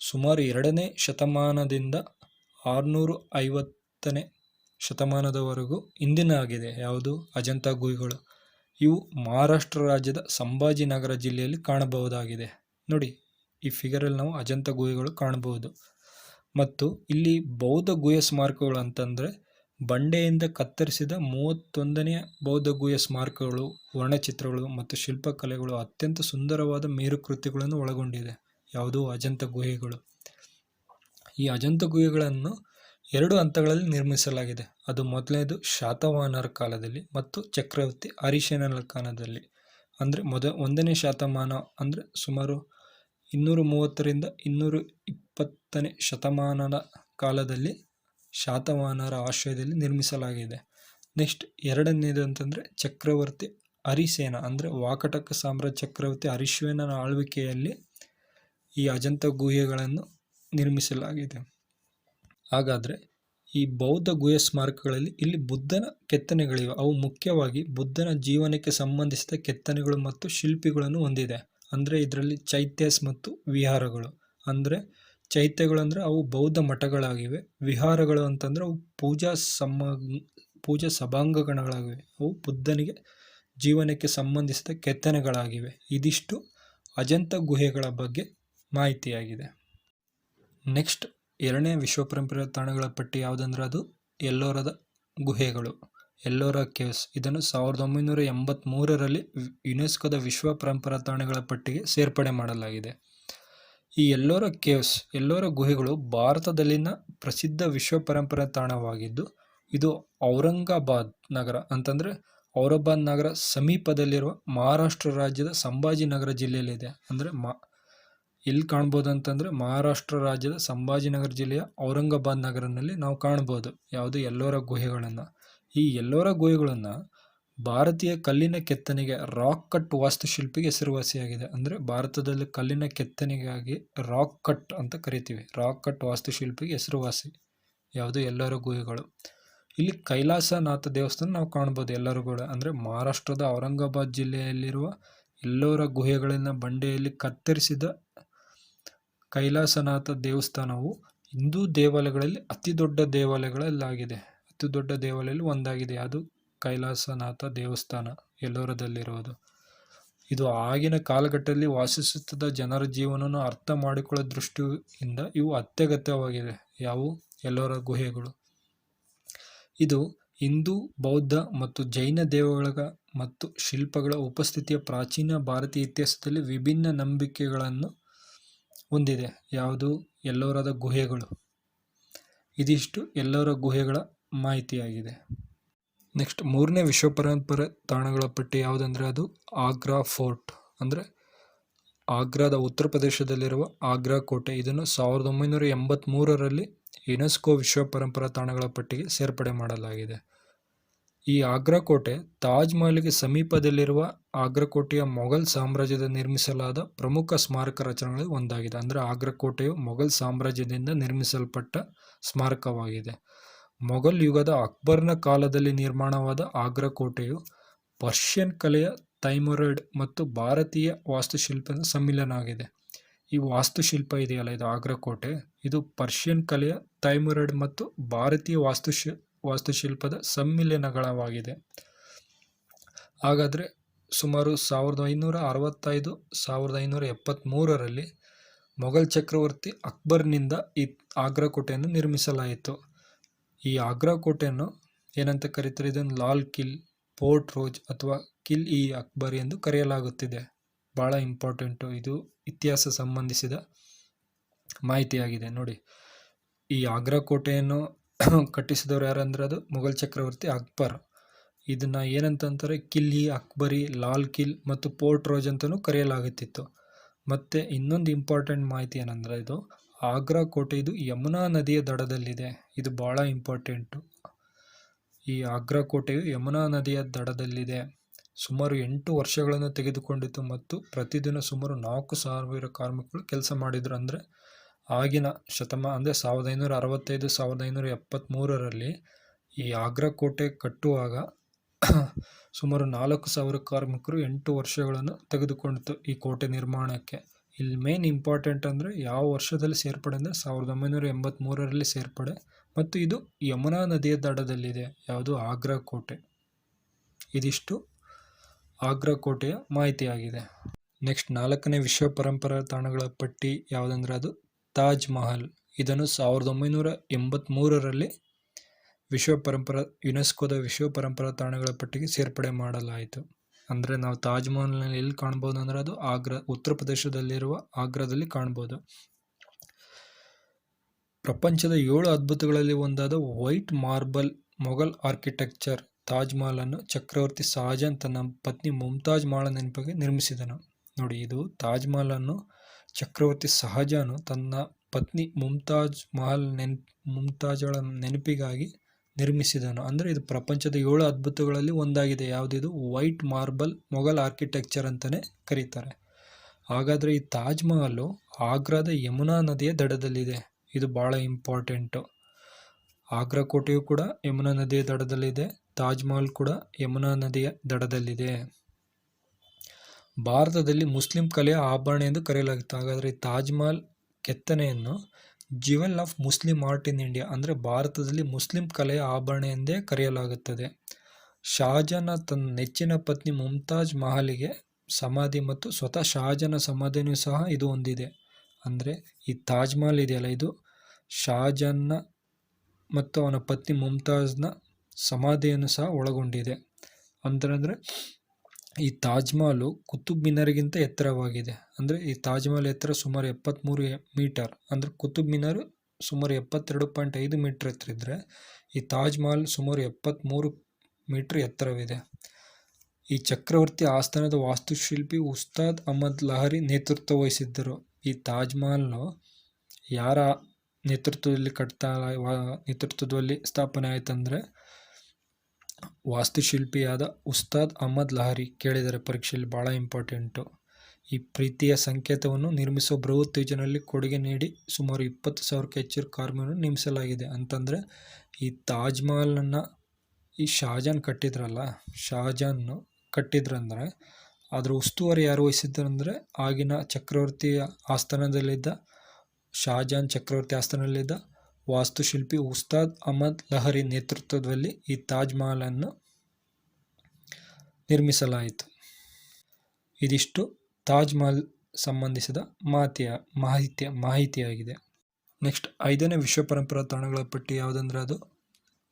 ಸುಮಾರು ಎರಡನೇ ಶತಮಾನದಿಂದ ಆರುನೂರು ಐವತ್ತನೇ ಶತಮಾನದವರೆಗೂ ಇಂದಿನ ಆಗಿದೆ. ಯಾವುದು? ಅಜಂತಾ ಗುಹೆಗಳು. ಇವು ಮಹಾರಾಷ್ಟ್ರ ರಾಜ್ಯದ ಸಂಭಾಜಿನಗರ ಜಿಲ್ಲೆಯಲ್ಲಿ ಕಾಣಬಹುದಾಗಿದೆ. ನೋಡಿ, ಈ ಫಿಗರಲ್ಲಿ ನಾವು ಅಜಂತಾ ಗುಹೆಗಳು ಕಾಣಬಹುದು. ಮತ್ತು ಇಲ್ಲಿ ಬೌದ್ಧ ಗುಹೆ ಸ್ಮಾರಕಗಳು ಅಂತಂದರೆ ಬಂಡೆಯಿಂದ ಕತ್ತರಿಸಿದ ಮೂವತ್ತೊಂದನೆಯ ಬೌದ್ಧ ಗುಹೆಯ ಸ್ಮಾರಕಗಳು, ವರ್ಣಚಿತ್ರಗಳು ಮತ್ತು ಶಿಲ್ಪಕಲೆಗಳು ಅತ್ಯಂತ ಸುಂದರವಾದ ಮೇರುಕೃತಿಗಳನ್ನು ಒಳಗೊಂಡಿದೆ. ಯಾವುದು ಅಜಂತ ಗುಹೆಗಳು. ಈ ಅಜಂತ ಗುಹೆಗಳನ್ನು ಎರಡು ಹಂತಗಳಲ್ಲಿ ನಿರ್ಮಿಸಲಾಗಿದೆ. ಅದು ಮೊದಲನೇದು ಶಾತವಾಹನರ ಕಾಲದಲ್ಲಿ ಮತ್ತು ಚಕ್ರವರ್ತಿ ಹರಿಶೇನರ ಕಾಲದಲ್ಲಿ. ಅಂದರೆ ಮೊದ ಒಂದನೇ ಶತಮಾನ ಅಂದರೆ ಸುಮಾರು ಇನ್ನೂರು ಮೂವತ್ತರಿಂದ ಇನ್ನೂರು ಇಪ್ಪತ್ತನೇ ಶತಮಾನದ ಕಾಲದಲ್ಲಿ ಶಾತವಾಹನರ ಆಶ್ರಯದಲ್ಲಿ ನಿರ್ಮಿಸಲಾಗಿದೆ. ನೆಕ್ಸ್ಟ್ ಎರಡನೇದು ಅಂತಂದರೆ ಚಕ್ರವರ್ತಿ ಹರಿಸೇನ ಅಂದರೆ ವಾಕಟಕ ಸಾಮ್ರಾಜ್ಯ ಚಕ್ರವರ್ತಿ ಹರಿಶ್ವೇನನ ಆಳ್ವಿಕೆಯಲ್ಲಿ ಈ ಅಜಂತ ಗುಹೆಗಳನ್ನು ನಿರ್ಮಿಸಲಾಗಿದೆ. ಹಾಗಾದರೆ ಈ ಬೌದ್ಧ ಗುಹೆ ಸ್ಮಾರಕಗಳಲ್ಲಿ ಇಲ್ಲಿ ಬುದ್ಧನ ಕೆತ್ತನೆಗಳಿವೆ. ಅವು ಮುಖ್ಯವಾಗಿ ಬುದ್ಧನ ಜೀವನಕ್ಕೆ ಸಂಬಂಧಿಸಿದ ಕೆತ್ತನೆಗಳು ಮತ್ತು ಶಿಲ್ಪಿಗಳನ್ನು ಹೊಂದಿದೆ. ಅಂದರೆ ಇದರಲ್ಲಿ ಚೈತ್ಯಸ್ ಮತ್ತು ವಿಹಾರಗಳು. ಅಂದರೆ ಚೈತ್ಯಗಳು ಅಂದರೆ ಅವು ಬೌದ್ಧ ಮಠಗಳಾಗಿವೆ. ವಿಹಾರಗಳು ಅಂತಂದರೆ ಅವು ಪೂಜಾ ಸಮ, ಪೂಜಾ ಸಭಾಂಗಣಗಳಾಗಿವೆ. ಅವು ಬುದ್ಧನಿಗೆ ಜೀವನಕ್ಕೆ ಸಂಬಂಧಿಸಿದ ಕೆತ್ತನೆಗಳಾಗಿವೆ. ಇದಿಷ್ಟು ಅಜಂತ ಗುಹೆಗಳ ಬಗ್ಗೆ ಮಾಹಿತಿಯಾಗಿದೆ. ನೆಕ್ಸ್ಟ್ ಎರಡನೇ ವಿಶ್ವ ಪರಂಪರೆ ತಾಣಗಳ ಪಟ್ಟಿ ಯಾವುದಂದ್ರೆ ಅದು ಎಲ್ಲೋರದ ಗುಹೆಗಳು. ಎಲ್ಲೋರ ಕೇವ್ಸ್. ಇದನ್ನು ಸಾವಿರದ ಒಂಬೈನೂರ ಎಂಬತ್ತ್ಮೂರರಲ್ಲಿ ಯುನೆಸ್ಕೋದ ವಿಶ್ವ ಪರಂಪರಾ ತಾಣಗಳ ಪಟ್ಟಿಗೆ ಸೇರ್ಪಡೆ ಮಾಡಲಾಗಿದೆ. ಈ ಎಲ್ಲೋರ ಕೇವ್ಸ್, ಎಲ್ಲೋರ ಗುಹೆಗಳು ಭಾರತದಲ್ಲಿನ ಪ್ರಸಿದ್ಧ ವಿಶ್ವ ಪರಂಪರೆ ತಾಣವಾಗಿದ್ದು, ಇದು ಔರಂಗಾಬಾದ್ ನಗರ ಅಂತಂದರೆ ಔರಂಗಾಬಾದ್ ನಗರ ಸಮೀಪದಲ್ಲಿರುವ ಮಹಾರಾಷ್ಟ್ರ ರಾಜ್ಯದ ಸಂಭಾಜಿನಗರ ಜಿಲ್ಲೆಯಲ್ಲಿದೆ. ಅಂದರೆ ಮಾ ಎಲ್ಲಿ ಕಾಣ್ಬೋದು ಅಂತಂದರೆ ಮಹಾರಾಷ್ಟ್ರ ರಾಜ್ಯದ ಸಂಭಾಜಿನಗರ ಜಿಲ್ಲೆಯ ಔರಂಗಾಬಾದ್ ನಗರನಲ್ಲಿ ನಾವು ಕಾಣ್ಬೋದು, ಯಾವುದು ಎಲ್ಲೋರ ಗುಹೆಗಳನ್ನು. ಈ ಎಲ್ಲೋರ ಗುಹೆಗಳನ್ನು ಭಾರತೀಯ ಕಲ್ಲಿನ ಕೆತ್ತನೆಗೆ ರಾಕ್ ಕಟ್ ವಾಸ್ತುಶಿಲ್ಪಿಗೆ ಹೆಸರುವಾಸಿಯಾಗಿದೆ. ಅಂದರೆ ಭಾರತದಲ್ಲಿ ಕಲ್ಲಿನ ಕೆತ್ತನೆಗಾಗಿ ರಾಕ್ ಕಟ್ ಅಂತ ಕರಿತೀವಿ. ರಾಕ್ ಕಟ್ ವಾಸ್ತುಶಿಲ್ಪಿಗೆ ಹೆಸರುವಾಸಿ. ಯಾವುದು? ಎಲ್ಲರ ಗುಹೆಗಳು. ಇಲ್ಲಿ ಕೈಲಾಸನಾಥ ದೇವಸ್ಥಾನ ನಾವು ಕಾಣ್ಬೋದು ಎಲ್ಲರೂ ಕೂಡ. ಅಂದರೆ ಮಹಾರಾಷ್ಟ್ರದ ಔರಂಗಾಬಾದ್ ಜಿಲ್ಲೆಯಲ್ಲಿರುವ ಎಲ್ಲೋರ ಗುಹೆಗಳನ್ನು ಬಂಡೆಯಲ್ಲಿ ಕತ್ತರಿಸಿದ ಕೈಲಾಸನಾಥ ದೇವಸ್ಥಾನವು ಹಿಂದೂ ದೇವಾಲಯಗಳಲ್ಲಿ ಅತಿ ದೊಡ್ಡ ದೇವಾಲಯಗಳಲ್ಲಾಗಿದೆ. ಅತಿ ದೊಡ್ಡ ದೇವಾಲಯಲ್ಲಿ ಒಂದಾಗಿದೆ. ಅದು ಕೈಲಾಸನಾಥ ದೇವಸ್ಥಾನ ಎಲ್ಲೋರದಲ್ಲಿರೋದು. ಇದು ಆಗಿನ ಕಾಲಘಟ್ಟದಲ್ಲಿ ವಾಸಿಸುತ್ತಿದ್ದ ಜನರ ಜೀವನವನ್ನು ಅರ್ಥ ಮಾಡಿಕೊಳ್ಳೋ ದೃಷ್ಟಿಯಿಂದ ಇವು ಅತ್ಯಗತ್ಯವಾಗಿದೆ. ಯಾವುವು? ಎಲ್ಲೋರ ಗುಹೆಗಳು. ಇದು ಹಿಂದೂ, ಬೌದ್ಧ ಮತ್ತು ಜೈನ ದೇವಗಳ ಮತ್ತು ಶಿಲ್ಪಗಳ ಉಪಸ್ಥಿತಿಯ ಪ್ರಾಚೀನ ಭಾರತೀಯ ಇತಿಹಾಸದಲ್ಲಿ ವಿಭಿನ್ನ ನಂಬಿಕೆಗಳನ್ನು ಹೊಂದಿದೆ. ಯಾವುದು? ಎಲ್ಲೋರದ ಗುಹೆಗಳು. ಇದಿಷ್ಟು ಎಲ್ಲೋರ ಗುಹೆಗಳ ಮಾಹಿತಿಯಾಗಿದೆ. ನೆಕ್ಸ್ಟ್ ಮೂರನೇ ವಿಶ್ವ ಪರಂಪರೆ ತಾಣಗಳ ಪಟ್ಟಿ ಯಾವುದಂದರೆ ಅದು ಆಗ್ರಾ ಫೋರ್ಟ್. ಅಂದರೆ ಆಗ್ರಾದ ಉತ್ತರ ಪ್ರದೇಶದಲ್ಲಿರುವ ಆಗ್ರಾ ಕೋಟೆ. ಇದನ್ನು ಸಾವಿರದ ಒಂಬೈನೂರ ಎಂಬತ್ತ್ಮೂರರಲ್ಲಿ ಯುನೆಸ್ಕೋ ವಿಶ್ವ ಪರಂಪರಾ ತಾಣಗಳ ಪಟ್ಟಿಗೆ ಸೇರ್ಪಡೆ ಮಾಡಲಾಗಿದೆ. ಈ ಆಗ್ರಾ ಕೋಟೆ ತಾಜ್ ಮಹಲ್ಗೆ ಸಮೀಪದಲ್ಲಿರುವ ಆಗ್ರಾ ಕೋಟೆಯ ಮೊಘಲ್ ಸಾಮ್ರಾಜ್ಯದ ನಿರ್ಮಿಸಲಾದ ಪ್ರಮುಖ ಸ್ಮಾರಕ ರಚನೆಗಳಲ್ಲಿ ಒಂದಾಗಿದೆ. ಅಂದರೆ ಆಗ್ರಾ ಕೋಟೆಯು ಮೊಘಲ್ ಸಾಮ್ರಾಜ್ಯದಿಂದ ನಿರ್ಮಿಸಲ್ಪಟ್ಟ ಸ್ಮಾರಕವಾಗಿದೆ. ಮೊಘಲ್ ಯುಗದ ಅಕ್ಬರ್ನ ಕಾಲದಲ್ಲಿ ನಿರ್ಮಾಣವಾದ ಆಗ್ರಾ ಕೋಟೆಯು ಪರ್ಷಿಯನ್ ಕಲೆಯ ತೈಮೊರೈಡ್ ಮತ್ತು ಭಾರತೀಯ ವಾಸ್ತುಶಿಲ್ಪದ ಸಮ್ಮಿಲನ ಆಗಿದೆ ಈ ವಾಸ್ತುಶಿಲ್ಪ ಇದೆಯಲ್ಲ, ಇದು ಆಗ್ರಾ ಕೋಟೆ. ಇದು ಪರ್ಷಿಯನ್ ಕಲೆಯ ತೈಮೊರೈಡ್ ಮತ್ತು ಭಾರತೀಯ ವಾಸ್ತುಶಿ, ವಾಸ್ತುಶಿಲ್ಪದ ಸಮ್ಮಿಲನಗಳವಾಗಿದೆ. ಹಾಗಾದರೆ ಸುಮಾರು ಸಾವಿರದ ಐನೂರ ಅರವತ್ತೈದು, ಸಾವಿರದ ಐನೂರ ಎಪ್ಪತ್ತ್ಮೂರರಲ್ಲಿ ಮೊಘಲ್ ಚಕ್ರವರ್ತಿ ಅಕ್ಬರ್ನಿಂದ ಈ ಆಗ್ರಾ ಕೋಟೆಯನ್ನು ನಿರ್ಮಿಸಲಾಯಿತು. ಈ ಆಗ್ರಾ ಕೋಟೆಯನ್ನು ಏನಂತ ಕರೀತಾರೆ? ಇದನ್ನು ಲಾಲ್ ಕಿಲ್, ಪೋರ್ಟ್ ರೋಜ್ ಅಥವಾ ಕಿಲ್ ಇ ಅಕ್ಬರ್ ಎಂದು ಕರೆಯಲಾಗುತ್ತಿದೆ. ಭಾಳ ಇಂಪಾರ್ಟೆಂಟು ಇದು. ಇತಿಹಾಸ ಸಂಬಂಧಿಸಿದ ಮಾಹಿತಿಯಾಗಿದೆ. ನೋಡಿ, ಈ ಆಗ್ರಾ ಕೋಟೆಯನ್ನು ಕಟ್ಟಿಸಿದವರು ಯಾರಂದ್ರೆ ಅದು ಮೊಘಲ್ ಚಕ್ರವರ್ತಿ ಅಕ್ಬರ್. ಇದನ್ನು ಏನಂತಂತಾರೆ? ಕಿಲ್ ಇ ಅಕ್ಬರಿ, ಲಾಲ್ ಕಿಲ್ ಮತ್ತು ಪೋರ್ಟ್ ರೋಜ್ ಅಂತಲೂ ಕರೆಯಲಾಗುತ್ತಿತ್ತು. ಮತ್ತು ಇನ್ನೊಂದು ಇಂಪಾರ್ಟೆಂಟ್ ಮಾಹಿತಿ ಏನಂದರೆ ಇದು ಆಗ್ರಾ ಕೋಟೆ ಇದು ಯಮುನಾ ನದಿಯ ದಡದಲ್ಲಿದೆ. ಇದು ಭಾಳ ಇಂಪಾರ್ಟೆಂಟು. ಈ ಆಗ್ರಾ ಕೋಟೆಯು ಯಮುನಾ ನದಿಯ ದಡದಲ್ಲಿದೆ. ಸುಮಾರು ಎಂಟು ವರ್ಷಗಳನ್ನು ತೆಗೆದುಕೊಂಡಿತು ಮತ್ತು ಪ್ರತಿದಿನ ಸುಮಾರು ನಾಲ್ಕು ಸಾವಿರ ಕಾರ್ಮಿಕರು ಕೆಲಸ ಮಾಡಿದರು. ಅಂದರೆ ಆಗಿನ ಶತಮ ಅಂದರೆ ಸಾವಿರದ ಐನೂರ ಅರವತ್ತೈದು, ಸಾವಿರದ ಐನೂರ ಎಪ್ಪತ್ತ್ಮೂರರಲ್ಲಿ ಈ ಆಗ್ರಾ ಕೋಟೆ ಕಟ್ಟುವಾಗ ಸುಮಾರು ನಾಲ್ಕು ಸಾವಿರ ಕಾರ್ಮಿಕರು ಎಂಟು ವರ್ಷಗಳನ್ನು ತೆಗೆದುಕೊಂಡಿತು ಈ ಕೋಟೆ ನಿರ್ಮಾಣಕ್ಕೆ. ಇಲ್ಲಿ ಮೇನ್ ಇಂಪಾರ್ಟೆಂಟ್ ಅಂದರೆ ಯಾವ ವರ್ಷದಲ್ಲಿ ಸೇರ್ಪಡೆ ಅಂದರೆ ಸಾವಿರದ ಒಂಬೈನೂರ ಎಂಬತ್ತ್ಮೂರರಲ್ಲಿ ಸೇರ್ಪಡೆ. ಮತ್ತು ಇದು ಯಮುನಾ ನದಿಯ ದಡದಲ್ಲಿದೆ, ಯಾವುದು ಆಗ್ರಾ ಕೋಟೆ ಇದಿಷ್ಟು ಆಗ್ರಾ ಕೋಟೆಯ ಮಾಹಿತಿಯಾಗಿದೆ. ನೆಕ್ಸ್ಟ್ ನಾಲ್ಕನೇ ವಿಶ್ವ ಪರಂಪರಾ ತಾಣಗಳ ಪಟ್ಟಿ ಯಾವುದಂದ್ರೆ ಅದು ತಾಜ್ ಮಹಲ್. ಇದನ್ನು ಸಾವಿರದ ಒಂಬೈನೂರ ಎಂಬತ್ತ್ಮೂರರಲ್ಲಿ ವಿಶ್ವ ಪರಂಪರಾ, ಯುನೆಸ್ಕೋದ ವಿಶ್ವ ಪರಂಪರಾ ತಾಣಗಳ ಪಟ್ಟಿಗೆ ಸೇರ್ಪಡೆ ಮಾಡಲಾಯಿತು. ಅಂದರೆ ನಾವು ತಾಜ್ ಮಹಲ್ನಲ್ಲಿ ಎಲ್ಲಿ ಕಾಣ್ಬೋದು ಅಂದರೆ ಅದು ಆಗ್ರಾ, ಉತ್ತರ ಪ್ರದೇಶದಲ್ಲಿರುವ ಆಗ್ರಾದಲ್ಲಿ ಕಾಣ್ಬೋದು. ಪ್ರಪಂಚದ ಏಳು ಅದ್ಭುತಗಳಲ್ಲಿ ಒಂದಾದ white marble Mughal architecture Taj ಮಹಲನ್ನು ಚಕ್ರವರ್ತಿ ಶಹಜಾನ್ ತನ್ನ ಪತ್ನಿ ಮುಮ್ತಾಜ್ ಮಹಲ್ ನೆನಪಿಗೆ ನಿರ್ಮಿಸಿದನು. ನೋಡಿ, ಇದು ತಾಜ್ ಮಹಲನ್ನು ಚಕ್ರವರ್ತಿ ಶಹಜಾನು ತನ್ನ ಪತ್ನಿ ಮುಮ್ತಾಜ್ ಮಹಲ್ ನೆನ್ ಮುಮ್ತಾಜ್ಗಳ ನೆನಪಿಗಾಗಿ ನಿರ್ಮಿಸಿದನು. ಅಂದರೆ ಇದು ಪ್ರಪಂಚದ ಏಳು ಅದ್ಭುತಗಳಲ್ಲಿ ಒಂದಾಗಿದೆ. ಯಾವುದಿದು? ವೈಟ್ ಮಾರ್ಬಲ್ ಮೊಘಲ್ ಆರ್ಕಿಟೆಕ್ಚರ್ ಅಂತಲೇ ಕರೀತಾರೆ. ಹಾಗಾದರೆ ಈ ತಾಜ್ ಮಹಲು ಆಗ್ರಾದ ಯಮುನಾ ನದಿಯ ದಡದಲ್ಲಿದೆ. ಇದು ಭಾಳ ಇಂಪಾರ್ಟೆಂಟು. ಆಗ್ರಾ ಕೋಟೆಯು ಕೂಡ ಯಮುನಾ ನದಿಯ ದಡದಲ್ಲಿದೆ. ತಾಜ್ ಮಹಲ್ ಕೂಡ ಯಮುನಾ ನದಿಯ ದಡದಲ್ಲಿದೆ. ಭಾರತದಲ್ಲಿ ಮುಸ್ಲಿಂ ಕಲೆಯ ಆಭರಣ ಎಂದು ಕರೆಯಲಾಗುತ್ತೆ. ಹಾಗಾದರೆ Taj Mahal ಕೆತ್ತನೆಯನ್ನು jewel of Muslim art in India ಅಂದರೆ ಭಾರತದಲ್ಲಿ ಮುಸ್ಲಿಂ ಕಲೆಯ ಆಭರಣ ಎಂದೇ ಕರೆಯಲಾಗುತ್ತದೆ. ಶಹಜಾನ ತನ್ನ ನೆಚ್ಚಿನ ಪತ್ನಿ ಮುಮ್ತಾಜ್ ಮಹಲಿಗೆ ಸಮಾಧಿ ಮತ್ತು ಸ್ವತಃ ಶಹಜಾನ ಸಮಾಧಿನೂ ಸಹ ಇದು ಹೊಂದಿದೆ. ಅಂದರೆ ಈ ತಾಜ್ ಮಹಲ್ ಇದೆಯಲ್ಲ ಇದು? ಶಹಜಾನ್ನ ಮತ್ತು ಅವನ ಪತ್ನಿ ಮುಮ್ತಾಜ್ನ ಸಮಾಧಿಯನ್ನು ಸಹ ಒಳಗೊಂಡಿದೆ. ಅಂತಂದರೆ ಈ ತಾಜ್ ಮಹಲು ಕುತುಬ್ ಮಿನಾರ್ಗಿಂತ ಎತ್ತರವಾಗಿದೆ. ಅಂದರೆ ಈ ತಾಜ್ ಮಹಲ್ ಎತ್ತರ ಸುಮಾರು ಎಪ್ಪತ್ತ್ಮೂರು ಮೀಟರ್. ಅಂದರೆ ಕುತುಬ್ ಮಿನಾರ್ ಸುಮಾರು ಎಪ್ಪತ್ತೆರಡು ಪಾಯಿಂಟ್ ಐದು ಮೀಟರ್ ಎತ್ತರ ಇದ್ದರೆ ಈ ತಾಜ್ ಮಹಲ್ ಸುಮಾರು ಎಪ್ಪತ್ತ್ಮೂರು ಮೀಟರ್ ಎತ್ತರವಿದೆ. ಈ ಚಕ್ರವರ್ತಿ ಆಸ್ಥಾನದ ವಾಸ್ತುಶಿಲ್ಪಿ ಉಸ್ತಾದ್ ಅಹಮದ್ ಲಹರಿ ನೇತೃತ್ವ ವಹಿಸಿದ್ದರು. ಈ ತಾಜ್ ಮಹಲ್ನು ಯಾರ ನೇತೃತ್ವದಲ್ಲಿ ಕಟ್ತಾ ನೇತೃತ್ವದಲ್ಲಿ ಸ್ಥಾಪನೆ ಆಯ್ತಂದರೆ ವಾಸ್ತುಶಿಲ್ಪಿಯಾದ ಉಸ್ತಾದ್ ಅಹಮದ್ ಲಹರಿ ಕೇಳಿದರೆ ಪರೀಕ್ಷೆಯಲ್ಲಿ ಭಾಳ ಇಂಪಾರ್ಟೆಂಟು. ಈ ಪ್ರೀತಿಯ ಸಂಕೇತವನ್ನು ನಿರ್ಮಿಸುವ ಬೃಹತ್ ಯೋಜನೆಯಲ್ಲಿ ಕೊಡುಗೆ ನೀಡಿ ಸುಮಾರು ಇಪ್ಪತ್ತು ಸಾವಿರಕ್ಕೆ ಹೆಚ್ಚು ಕಾರ್ಮಿಕರನ್ನು ನೇಮಿಸಲಾಗಿದೆ. ಅಂತಂದರೆ, ಈ ತಾಜ್ ಮಹಲನ್ನು ಈ ಶಹಜಾನ್ ಕಟ್ಟಿದ್ರಲ್ಲ ಶಹಜಾನ್ ಕಟ್ಟಿದ್ರಂದರೆ, ಅದರ ಉಸ್ತುವಾರಿ ಯಾರು ವಹಿಸಿದ್ರಂದರೆ ಆಗಿನ ಚಕ್ರವರ್ತಿಯ ಆಸ್ಥಾನದಲ್ಲಿದ್ದ ಶಹಜಾನ್ ಚಕ್ರವರ್ತಿ ಆಸ್ಥಾನದಲ್ಲಿದ್ದ ವಾಸ್ತುಶಿಲ್ಪಿ ಉಸ್ತಾದ್ ಅಹಮದ್ ಲಹರಿ ನೇತೃತ್ವದಲ್ಲಿ ಈ ತಾಜ್ ಮಹಲನ್ನು ನಿರ್ಮಿಸಲಾಯಿತು. ಇದಿಷ್ಟು ತಾಜ್ ಮಹಲ್ ಸಂಬಂಧಿಸಿದ ಮಾತಿಯ ಮಾಹಿತಿಯ, ಮಾಹಿತಿಯಾಗಿದೆ. ನೆಕ್ಸ್ಟ್, ಐದನೇ ವಿಶ್ವ ಪರಂಪರಾ ತಾಣಗಳ ಪಟ್ಟಿ ಯಾವುದಂದ್ರೆ ಅದು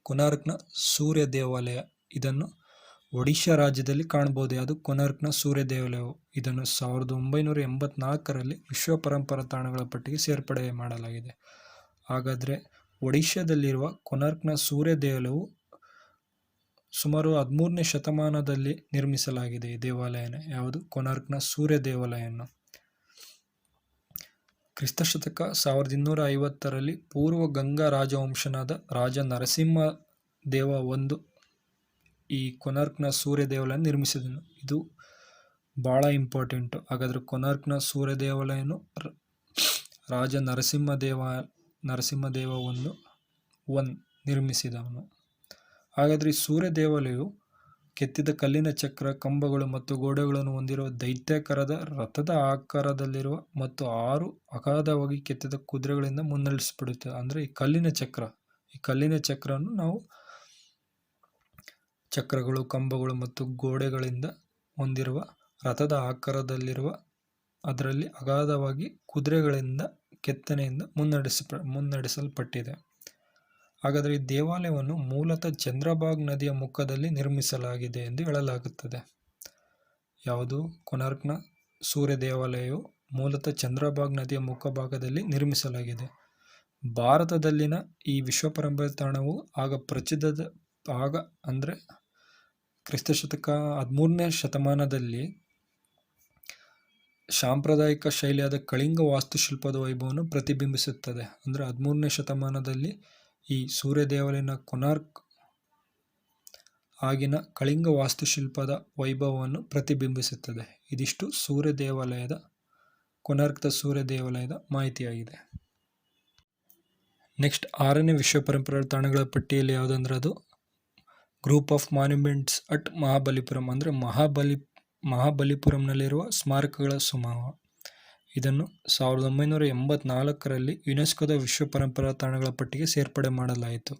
ಕೊನಾರ್ಕ್ನ ಸೂರ್ಯ ದೇವಾಲಯ. ಇದನ್ನು ಒಡಿಶಾ ರಾಜ್ಯದಲ್ಲಿ ಕಾಣಬಹುದು ಅದು ಕೊನಾರ್ಕ್ನ ಸೂರ್ಯ ದೇವಾಲಯವು. ಇದನ್ನು ಸಾವಿರದ ಒಂಬೈನೂರ ಎಂಬತ್ನಾಲ್ಕರಲ್ಲಿ ವಿಶ್ವ ಪರಂಪರಾ ತಾಣಗಳ ಪಟ್ಟಿಗೆ ಸೇರ್ಪಡೆ ಮಾಡಲಾಗಿದೆ. ಹಾಗಾದರೆ ಒಡಿಶಾದಲ್ಲಿರುವ ಕೊನಾರ್ಕ್ನ ಸೂರ್ಯ ದೇವಾಲಯವು ಸುಮಾರು ಹದಿಮೂರನೇ ಶತಮಾನದಲ್ಲಿ ನಿರ್ಮಿಸಲಾಗಿದೆ. ಈ ದೇವಾಲಯನ ಯಾವುದು? ಕೊನಾರ್ಕ್ನ ಸೂರ್ಯ ದೇವಾಲಯನ ಕ್ರಿಸ್ತಶತಕ ಸಾವಿರದ ಇನ್ನೂರ ಐವತ್ತರಲ್ಲಿ ಪೂರ್ವ ಗಂಗಾ ರಾಜವಂಶನಾದ ರಾಜ ನರಸಿಂಹ ದೇವ ಒಂದು ಈ ಕೊನಾರ್ಕ್ನ ಸೂರ್ಯ ದೇವಾಲಯ ನಿರ್ಮಿಸಿದನು. ಇದು ಭಾಳ ಇಂಪಾರ್ಟೆಂಟು. ಹಾಗಾದರೆ ಕೊನಾರ್ಕ್ನ ಸೂರ್ಯ ದೇವಾಲಯನು ರಾಜ ನರಸಿಂಹ ದೇವ ನರಸಿಂಹ ದೇವ ಒಂದು ಒನ್ ನಿರ್ಮಿಸಿದವನು. ಹಾಗಾದರೆ ಸೂರ್ಯ ದೇವಾಲಯವು ಕೆತ್ತಿದ ಕಲ್ಲಿನ ಚಕ್ರ, ಕಂಬಗಳು ಮತ್ತು ಗೋಡೆಗಳನ್ನು ಹೊಂದಿರುವ ದೈತ್ಯಾಕಾರದ ರಥದ ಆಕಾರದಲ್ಲಿರುವ ಮತ್ತು ಆರು ಅಗಾಧವಾಗಿ ಕೆತ್ತಿದ ಕುದುರೆಗಳಿಂದ ಮುನ್ನಡೆಸಿಬಿಡುತ್ತೆ ಅಂದರೆ ಈ ಕಲ್ಲಿನ ಚಕ್ರ, ಈ ಕಲ್ಲಿನ ಚಕ್ರವನ್ನು ನಾವು ಚಕ್ರಗಳು, ಕಂಬಗಳು ಮತ್ತು ಗೋಡೆಗಳಿಂದ ಹೊಂದಿರುವ ರಥದ ಆಕಾರದಲ್ಲಿರುವ, ಅದರಲ್ಲಿ ಅಗಾಧವಾಗಿ ಕುದುರೆಗಳಿಂದ ಕೆತ್ತನೆಯಿಂದ ಮುನ್ನಡೆಸ ಮುನ್ನಡೆಸಲ್ಪಟ್ಟಿದೆ. ಹಾಗಾದರೆ ಈ ದೇವಾಲಯವನ್ನು ಮೂಲತಃ ಚಂದ್ರಬಾಗ್ ನದಿಯ ಮುಖದಲ್ಲಿ ನಿರ್ಮಿಸಲಾಗಿದೆ ಎಂದು ಹೇಳಲಾಗುತ್ತದೆ. ಯಾವುದು? ಕೊನಾರ್ಕ್ನ ಸೂರ್ಯ ದೇವಾಲಯವು ಮೂಲತಃ ಚಂದ್ರಬಾಗ್ ನದಿಯ ಮುಖಭಾಗದಲ್ಲಿ ನಿರ್ಮಿಸಲಾಗಿದೆ. ಭಾರತದಲ್ಲಿನ ಈ ವಿಶ್ವ ಪರಂಪರೆ ತಾಣವು ಆಗ ಪ್ರಚಿದ ಆಗ ಅಂದರೆ ಕ್ರಿಸ್ತಶತಕ ಹದಿಮೂರನೇ ಶತಮಾನದಲ್ಲಿ ಸಾಂಪ್ರದಾಯಿಕ ಶೈಲಿಯಾದ ಕಳಿಂಗ ವಾಸ್ತುಶಿಲ್ಪದ ವೈಭವವನ್ನು ಪ್ರತಿಬಿಂಬಿಸುತ್ತದೆ. ಅಂದರೆ ಹದಿಮೂರನೇ ಶತಮಾನದಲ್ಲಿ ಈ ಸೂರ್ಯ ದೇವಾಲಯನ ಕೊನಾರ್ಕ್ ಆಗಿನ ಕಳಿಂಗ ವಾಸ್ತುಶಿಲ್ಪದ ವೈಭವವನ್ನು ಪ್ರತಿಬಿಂಬಿಸುತ್ತದೆ. ಇದಿಷ್ಟು ಸೂರ್ಯ ದೇವಾಲಯದ ಕೊನಾರ್ಕ್ದ ಸೂರ್ಯ ದೇವಾಲಯದ ಮಾಹಿತಿಯಾಗಿದೆ. ನೆಕ್ಸ್ಟ್ ಆರನೇ ವಿಶ್ವ ಪರಂಪರೆ ತಾಣಗಳ ಪಟ್ಟಿಯಲ್ಲಿ ಯಾವುದಂದ್ರೆ ಅದು group of monuments at Mahabalipuram. ಅಂದರೆ ಮಹಾಬಲಿ ಮಹಾಬಲಿಪುರಂನಲ್ಲಿರುವ ಸ್ಮಾರಕಗಳ ಸಮೂಹ ಇದನ್ನು ಸಾವಿರದ ಒಂಬೈನೂರ ಎಂಬತ್ನಾಲ್ಕರಲ್ಲಿ ಯುನೆಸ್ಕೋದ ವಿಶ್ವ ಪರಂಪರಾ ತಾಣಗಳ ಪಟ್ಟಿಗೆ ಸೇರ್ಪಡೆ ಮಾಡಲಾಯಿತು.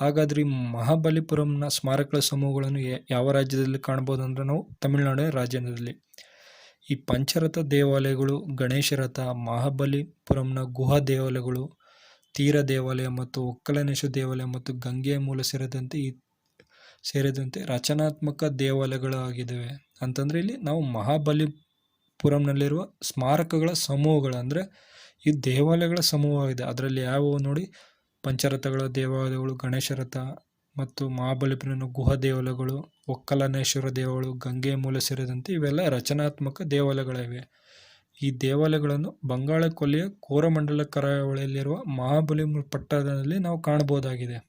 ಹಾಗಾದರೆ ಈ ಮಹಾಬಲಿಪುರಂನ ಸ್ಮಾರಕಗಳ ಸಮೂಹಗಳನ್ನು ಯಾವ ರಾಜ್ಯದಲ್ಲಿ ಕಾಣ್ಬೋದು ಅಂದರೆ ನಾವು ತಮಿಳುನಾಡು ರಾಜ್ಯದಲ್ಲಿ ಈ ಪಂಚರಥ ದೇವಾಲಯಗಳು, ಗಣೇಶ ರಥ, ಮಹಾಬಲಿಪುರಂನ ಗುಹಾ ದೇವಾಲಯಗಳು, ತೀರ ದೇವಾಲಯ ಮತ್ತು ಒಕ್ಕಲನೇಶ್ವರ ದೇವಾಲಯ ಮತ್ತು ಗಂಗೆಯ ಮೂಲ ಸೇರಿದಂತೆ ಈ, ಸೇರಿದಂತೆ ರಚನಾತ್ಮಕ ದೇವಾಲಯಗಳಾಗಿದ್ದಾವೆ. ಅಂತಂದರೆ ಇಲ್ಲಿ ನಾವು ಮಹಾಬಲಿಪುರಂನಲ್ಲಿರುವ ಸ್ಮಾರಕಗಳ ಸಮೂಹಗಳು ಅಂದರೆ ಈ ದೇವಾಲಯಗಳ ಸಮೂಹವಿದೆ ಅದರಲ್ಲಿ ಯಾವುವು ನೋಡಿ? ಪಂಚರಥಗಳ ದೇವಾಲಯಗಳು, ಗಣೇಶ ರಥ ಮತ್ತು ಮಹಾಬಲಿಪುರನ ಗುಹ ದೇವಾಲಯಗಳು, ಒಕ್ಕಲನೇಶ್ವರ ದೇವಾಲಯಗಳು, ಗಂಗೆ ಮೂಲ ಸೇರಿದಂತೆ ಇವೆಲ್ಲ ರಚನಾತ್ಮಕ ದೇವಾಲಯಗಳಿವೆ ಈ ದೇವಾಲಯಗಳನ್ನು ಬಂಗಾಳ ಕೊಲ್ಲಿಯ ಕೋರಮಂಡಲ ಕರಾವಳಿಯಲ್ಲಿರುವ ಮಹಾಬಲಿ ಪಟ್ಟಣದಲ್ಲಿ ನಾವು ಕಾಣಬಹುದಾಗಿದೆ.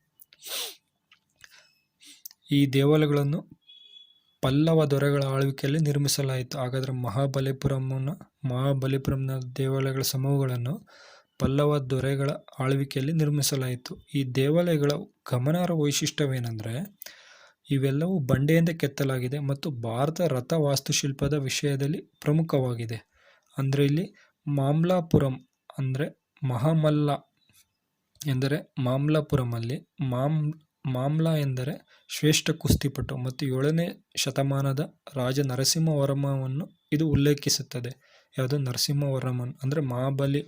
ಈ ದೇವಾಲಯಗಳನ್ನು ಪಲ್ಲವ ದೊರೆಗಳ ಆಳ್ವಿಕೆಯಲ್ಲಿ ನಿರ್ಮಿಸಲಾಯಿತು. ಹಾಗಾದರೆ ಮಹಾಬಲಿಪುರಂನ ಮಹಾಬಲಿಪುರಂನ ದೇವಾಲಯಗಳ ಸಮೂಹಗಳನ್ನು ಪಲ್ಲವ ದೊರೆಗಳ ಆಳ್ವಿಕೆಯಲ್ಲಿ ನಿರ್ಮಿಸಲಾಯಿತು. ಈ ದೇವಾಲಯಗಳ ಗಮನಾರ್ಹ ವೈಶಿಷ್ಟ್ಯವೇನೆಂದರೆ, ಇವೆಲ್ಲವೂ ಬಂಡೆಯಿಂದ ಕೆತ್ತಲಾಗಿದೆ ಮತ್ತು ಭಾರತ ರಥ ವಾಸ್ತುಶಿಲ್ಪದ ವಿಷಯದಲ್ಲಿ ಪ್ರಮುಖವಾಗಿದೆ. ಅಂದರೆ ಇಲ್ಲಿ ಮಾಮ್ಲಾಪುರಂ ಅಂದರೆ ಮಹಾಮಲ್ಲ ಎಂದರೆ ಮಾಮ್ಲಾಪುರಮಲ್ಲಿ ಮಾಮ್, ಮಾಮ್ಲಾ ಎಂದರೆ ಶ್ರೇಷ್ಠ ಕುಸ್ತಿಪಟು ಮತ್ತು ಏಳನೇ ಶತಮಾನದ ರಾಜ ನರಸಿಂಹವರ್ಮವನ್ನು ಇದು ಉಲ್ಲೇಖಿಸುತ್ತದೆ. ಯಾವುದು? ನರಸಿಂಹವರ್ಮನ್. ಅಂದರೆ ಮಹಾಬಲಿ,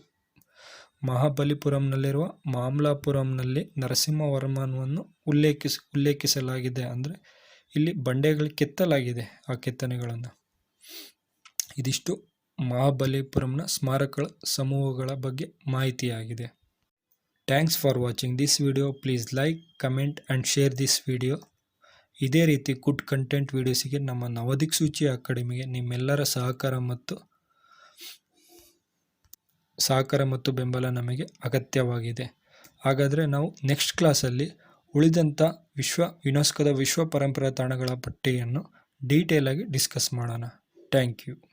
ಮಹಾಬಲಿಪುರಂನಲ್ಲಿರುವ ಮಾಮ್ಲಾಪುರಂನಲ್ಲಿ ನರಸಿಂಹವರ್ಮನವನ್ನು ಉಲ್ಲೇಖಿಸ, ಉಲ್ಲೇಖಿಸಲಾಗಿದೆ. ಅಂದರೆ ಇಲ್ಲಿ ಬಂಡೆಗಳು ಕೆತ್ತಲಾಗಿದೆ ಆ ಕೆತ್ತನೆಗಳನ್ನು. ಇದಿಷ್ಟು ಮಹಾಬಲಿಪುರಂನ ಸ್ಮಾರಕಗಳ ಸಮೂಹಗಳ ಬಗ್ಗೆ ಮಾಹಿತಿಯಾಗಿದೆ. Thanks for watching this video please like comment and share this video ಇದೇ ರೀತಿ ಗುಡ್ ಕಂಟೆಂಟ್ ವಿಡಿಯೋಸಿಗೆ ನಮ್ಮ ನವದಿಕ್ಸೂಚಿ ಅಕಾಡೆಮಿಗೆ ನಿಮ್ಮೆಲ್ಲರ ಸಹಕಾರ ಮತ್ತು ಸಹಕಾರ ಮತ್ತು ಬೆಂಬಲ ನಮಗೆ ಅಗತ್ಯವಾಗಿದೆ. ಹಾಗಾದರೆ ನಾವು ನೆಕ್ಸ್ಟ್ ಕ್ಲಾಸಲ್ಲಿ ಉಳಿದಂಥ ವಿಶ್ವ ಯುನೆಸ್ಕೋದ ವಿಶ್ವ ಪರಂಪರಾ ತಾಣಗಳ ಪಟ್ಟಿಯನ್ನು ಡೀಟೇಲಾಗಿ ಡಿಸ್ಕಸ್ ಮಾಡೋಣ. Thank you